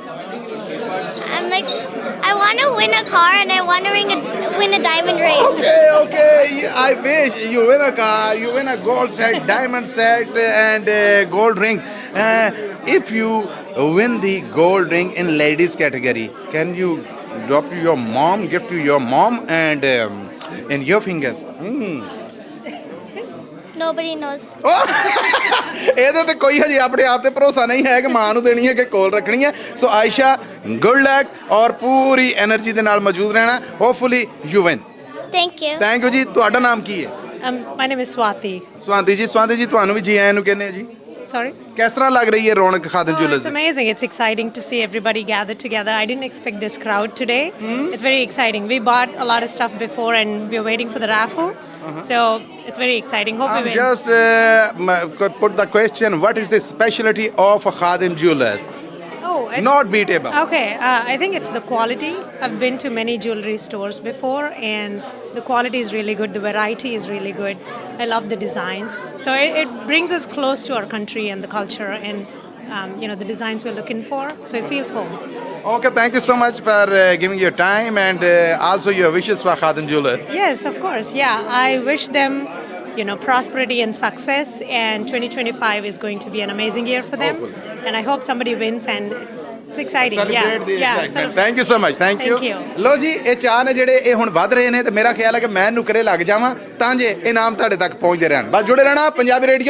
I'm like I want want to win a car and I want to win a, win a diamond ring. Okay, okay. I wish you win a car, you win a gold set, diamond set, and uh, gold ring. Uh, if you win the gold ring in ladies category, can you drop to your mom, give to your mom, and um, in your fingers? Nobody knows ਇਹਦੇ ਤੇ ਕੋਈ ਹਜੇ ਆਪਣੇ ਆਪ ਤੇ ਭਰੋਸਾ ਨਹੀਂ ਹੈ ਕਿ ਮਾਂ ਨੂੰ ਦੇਣੀ ਹੈ ਕਿ ਕੋਲ ਰੱਖਣੀ ਹੈ। ਸੋ ਆਇਸ਼ਾ ਗੁੱਡ ਲੱਕ ਔਰ ਪੂਰੀ એનર્ਜੀ ਦੇ ਨਾਲ ਮੌਜੂਦ ਰਹਿਣਾ। Hopefully you win thank you thank you ਜੀ। ਤੁਹਾਡਾ ਨਾਮ ਕੀ ਹੈ? Um, my name is ਜੀ ਸਵਾਂਦੀ ਜੀ ਤੁਹਾਨੂੰ ਵੀ ਜੀ ਆਇਆਂ ਨੂੰ ਕਹਿੰਦੇ ਆ ਜੀ। Sorry? ਕਿਸ ਤਰ੍ਹਾਂ ਲੱਗ ਰਹੀ ਹੈ ਰੌਣਕ ਖਾਦਮ Oh, Jools it's amazing. It's exciting to see everybody gathered together. I didn't expect this crowd today. It's very exciting. We bought a lot of stuff before and we're waiting for the raffle. So it's very exciting. Hope I'm we win. just uh, m- put the question what is the specialty of Khadim Jewelers? oh, it's, Not beatable. Okay, uh, I think it's the quality. I've been to many jewelry stores before, and the quality is really good. The variety is really good. I love the designs. So it, it brings us close to our country and the culture, and um, you know the designs we're looking for. So it feels home. Okay, thank you so much for uh, giving your time and uh, also your wishes for Khadim Jewelers. Yes, of course. Yeah, I wish them, you know, prosperity and success. And 2025 is going to be an amazing year for them. And I hope somebody wins, and it's, the yeah. excitement. celebrate. Thank you so much. Thank you. Thank you. ਲੋ ਜੀ ਇਹ ਚਾਹ ਨੇ ਜਿਹੜੇ ਇਹ ਹੁਣ ਵੱਧ ਰਹੇ ਨੇ ਤੇ ਮੇਰਾ ਖਿਆਲ ਹੈ ਕਿ ਮੈਂ ਨੁਕਰੇ ਲੱਗ ਜਾਵਾਂ ਤਾਂ ਜੇ ਇਨਾਮ ਤੁਹਾਡੇ ਤੱਕ ਪਹੁੰਚਦੇ ਰਹਿਣ ਬਸ ਜੁੜੇ ਰਹਿਣਾ ਪੰਜਾਬੀ ਰੇਡੀਓ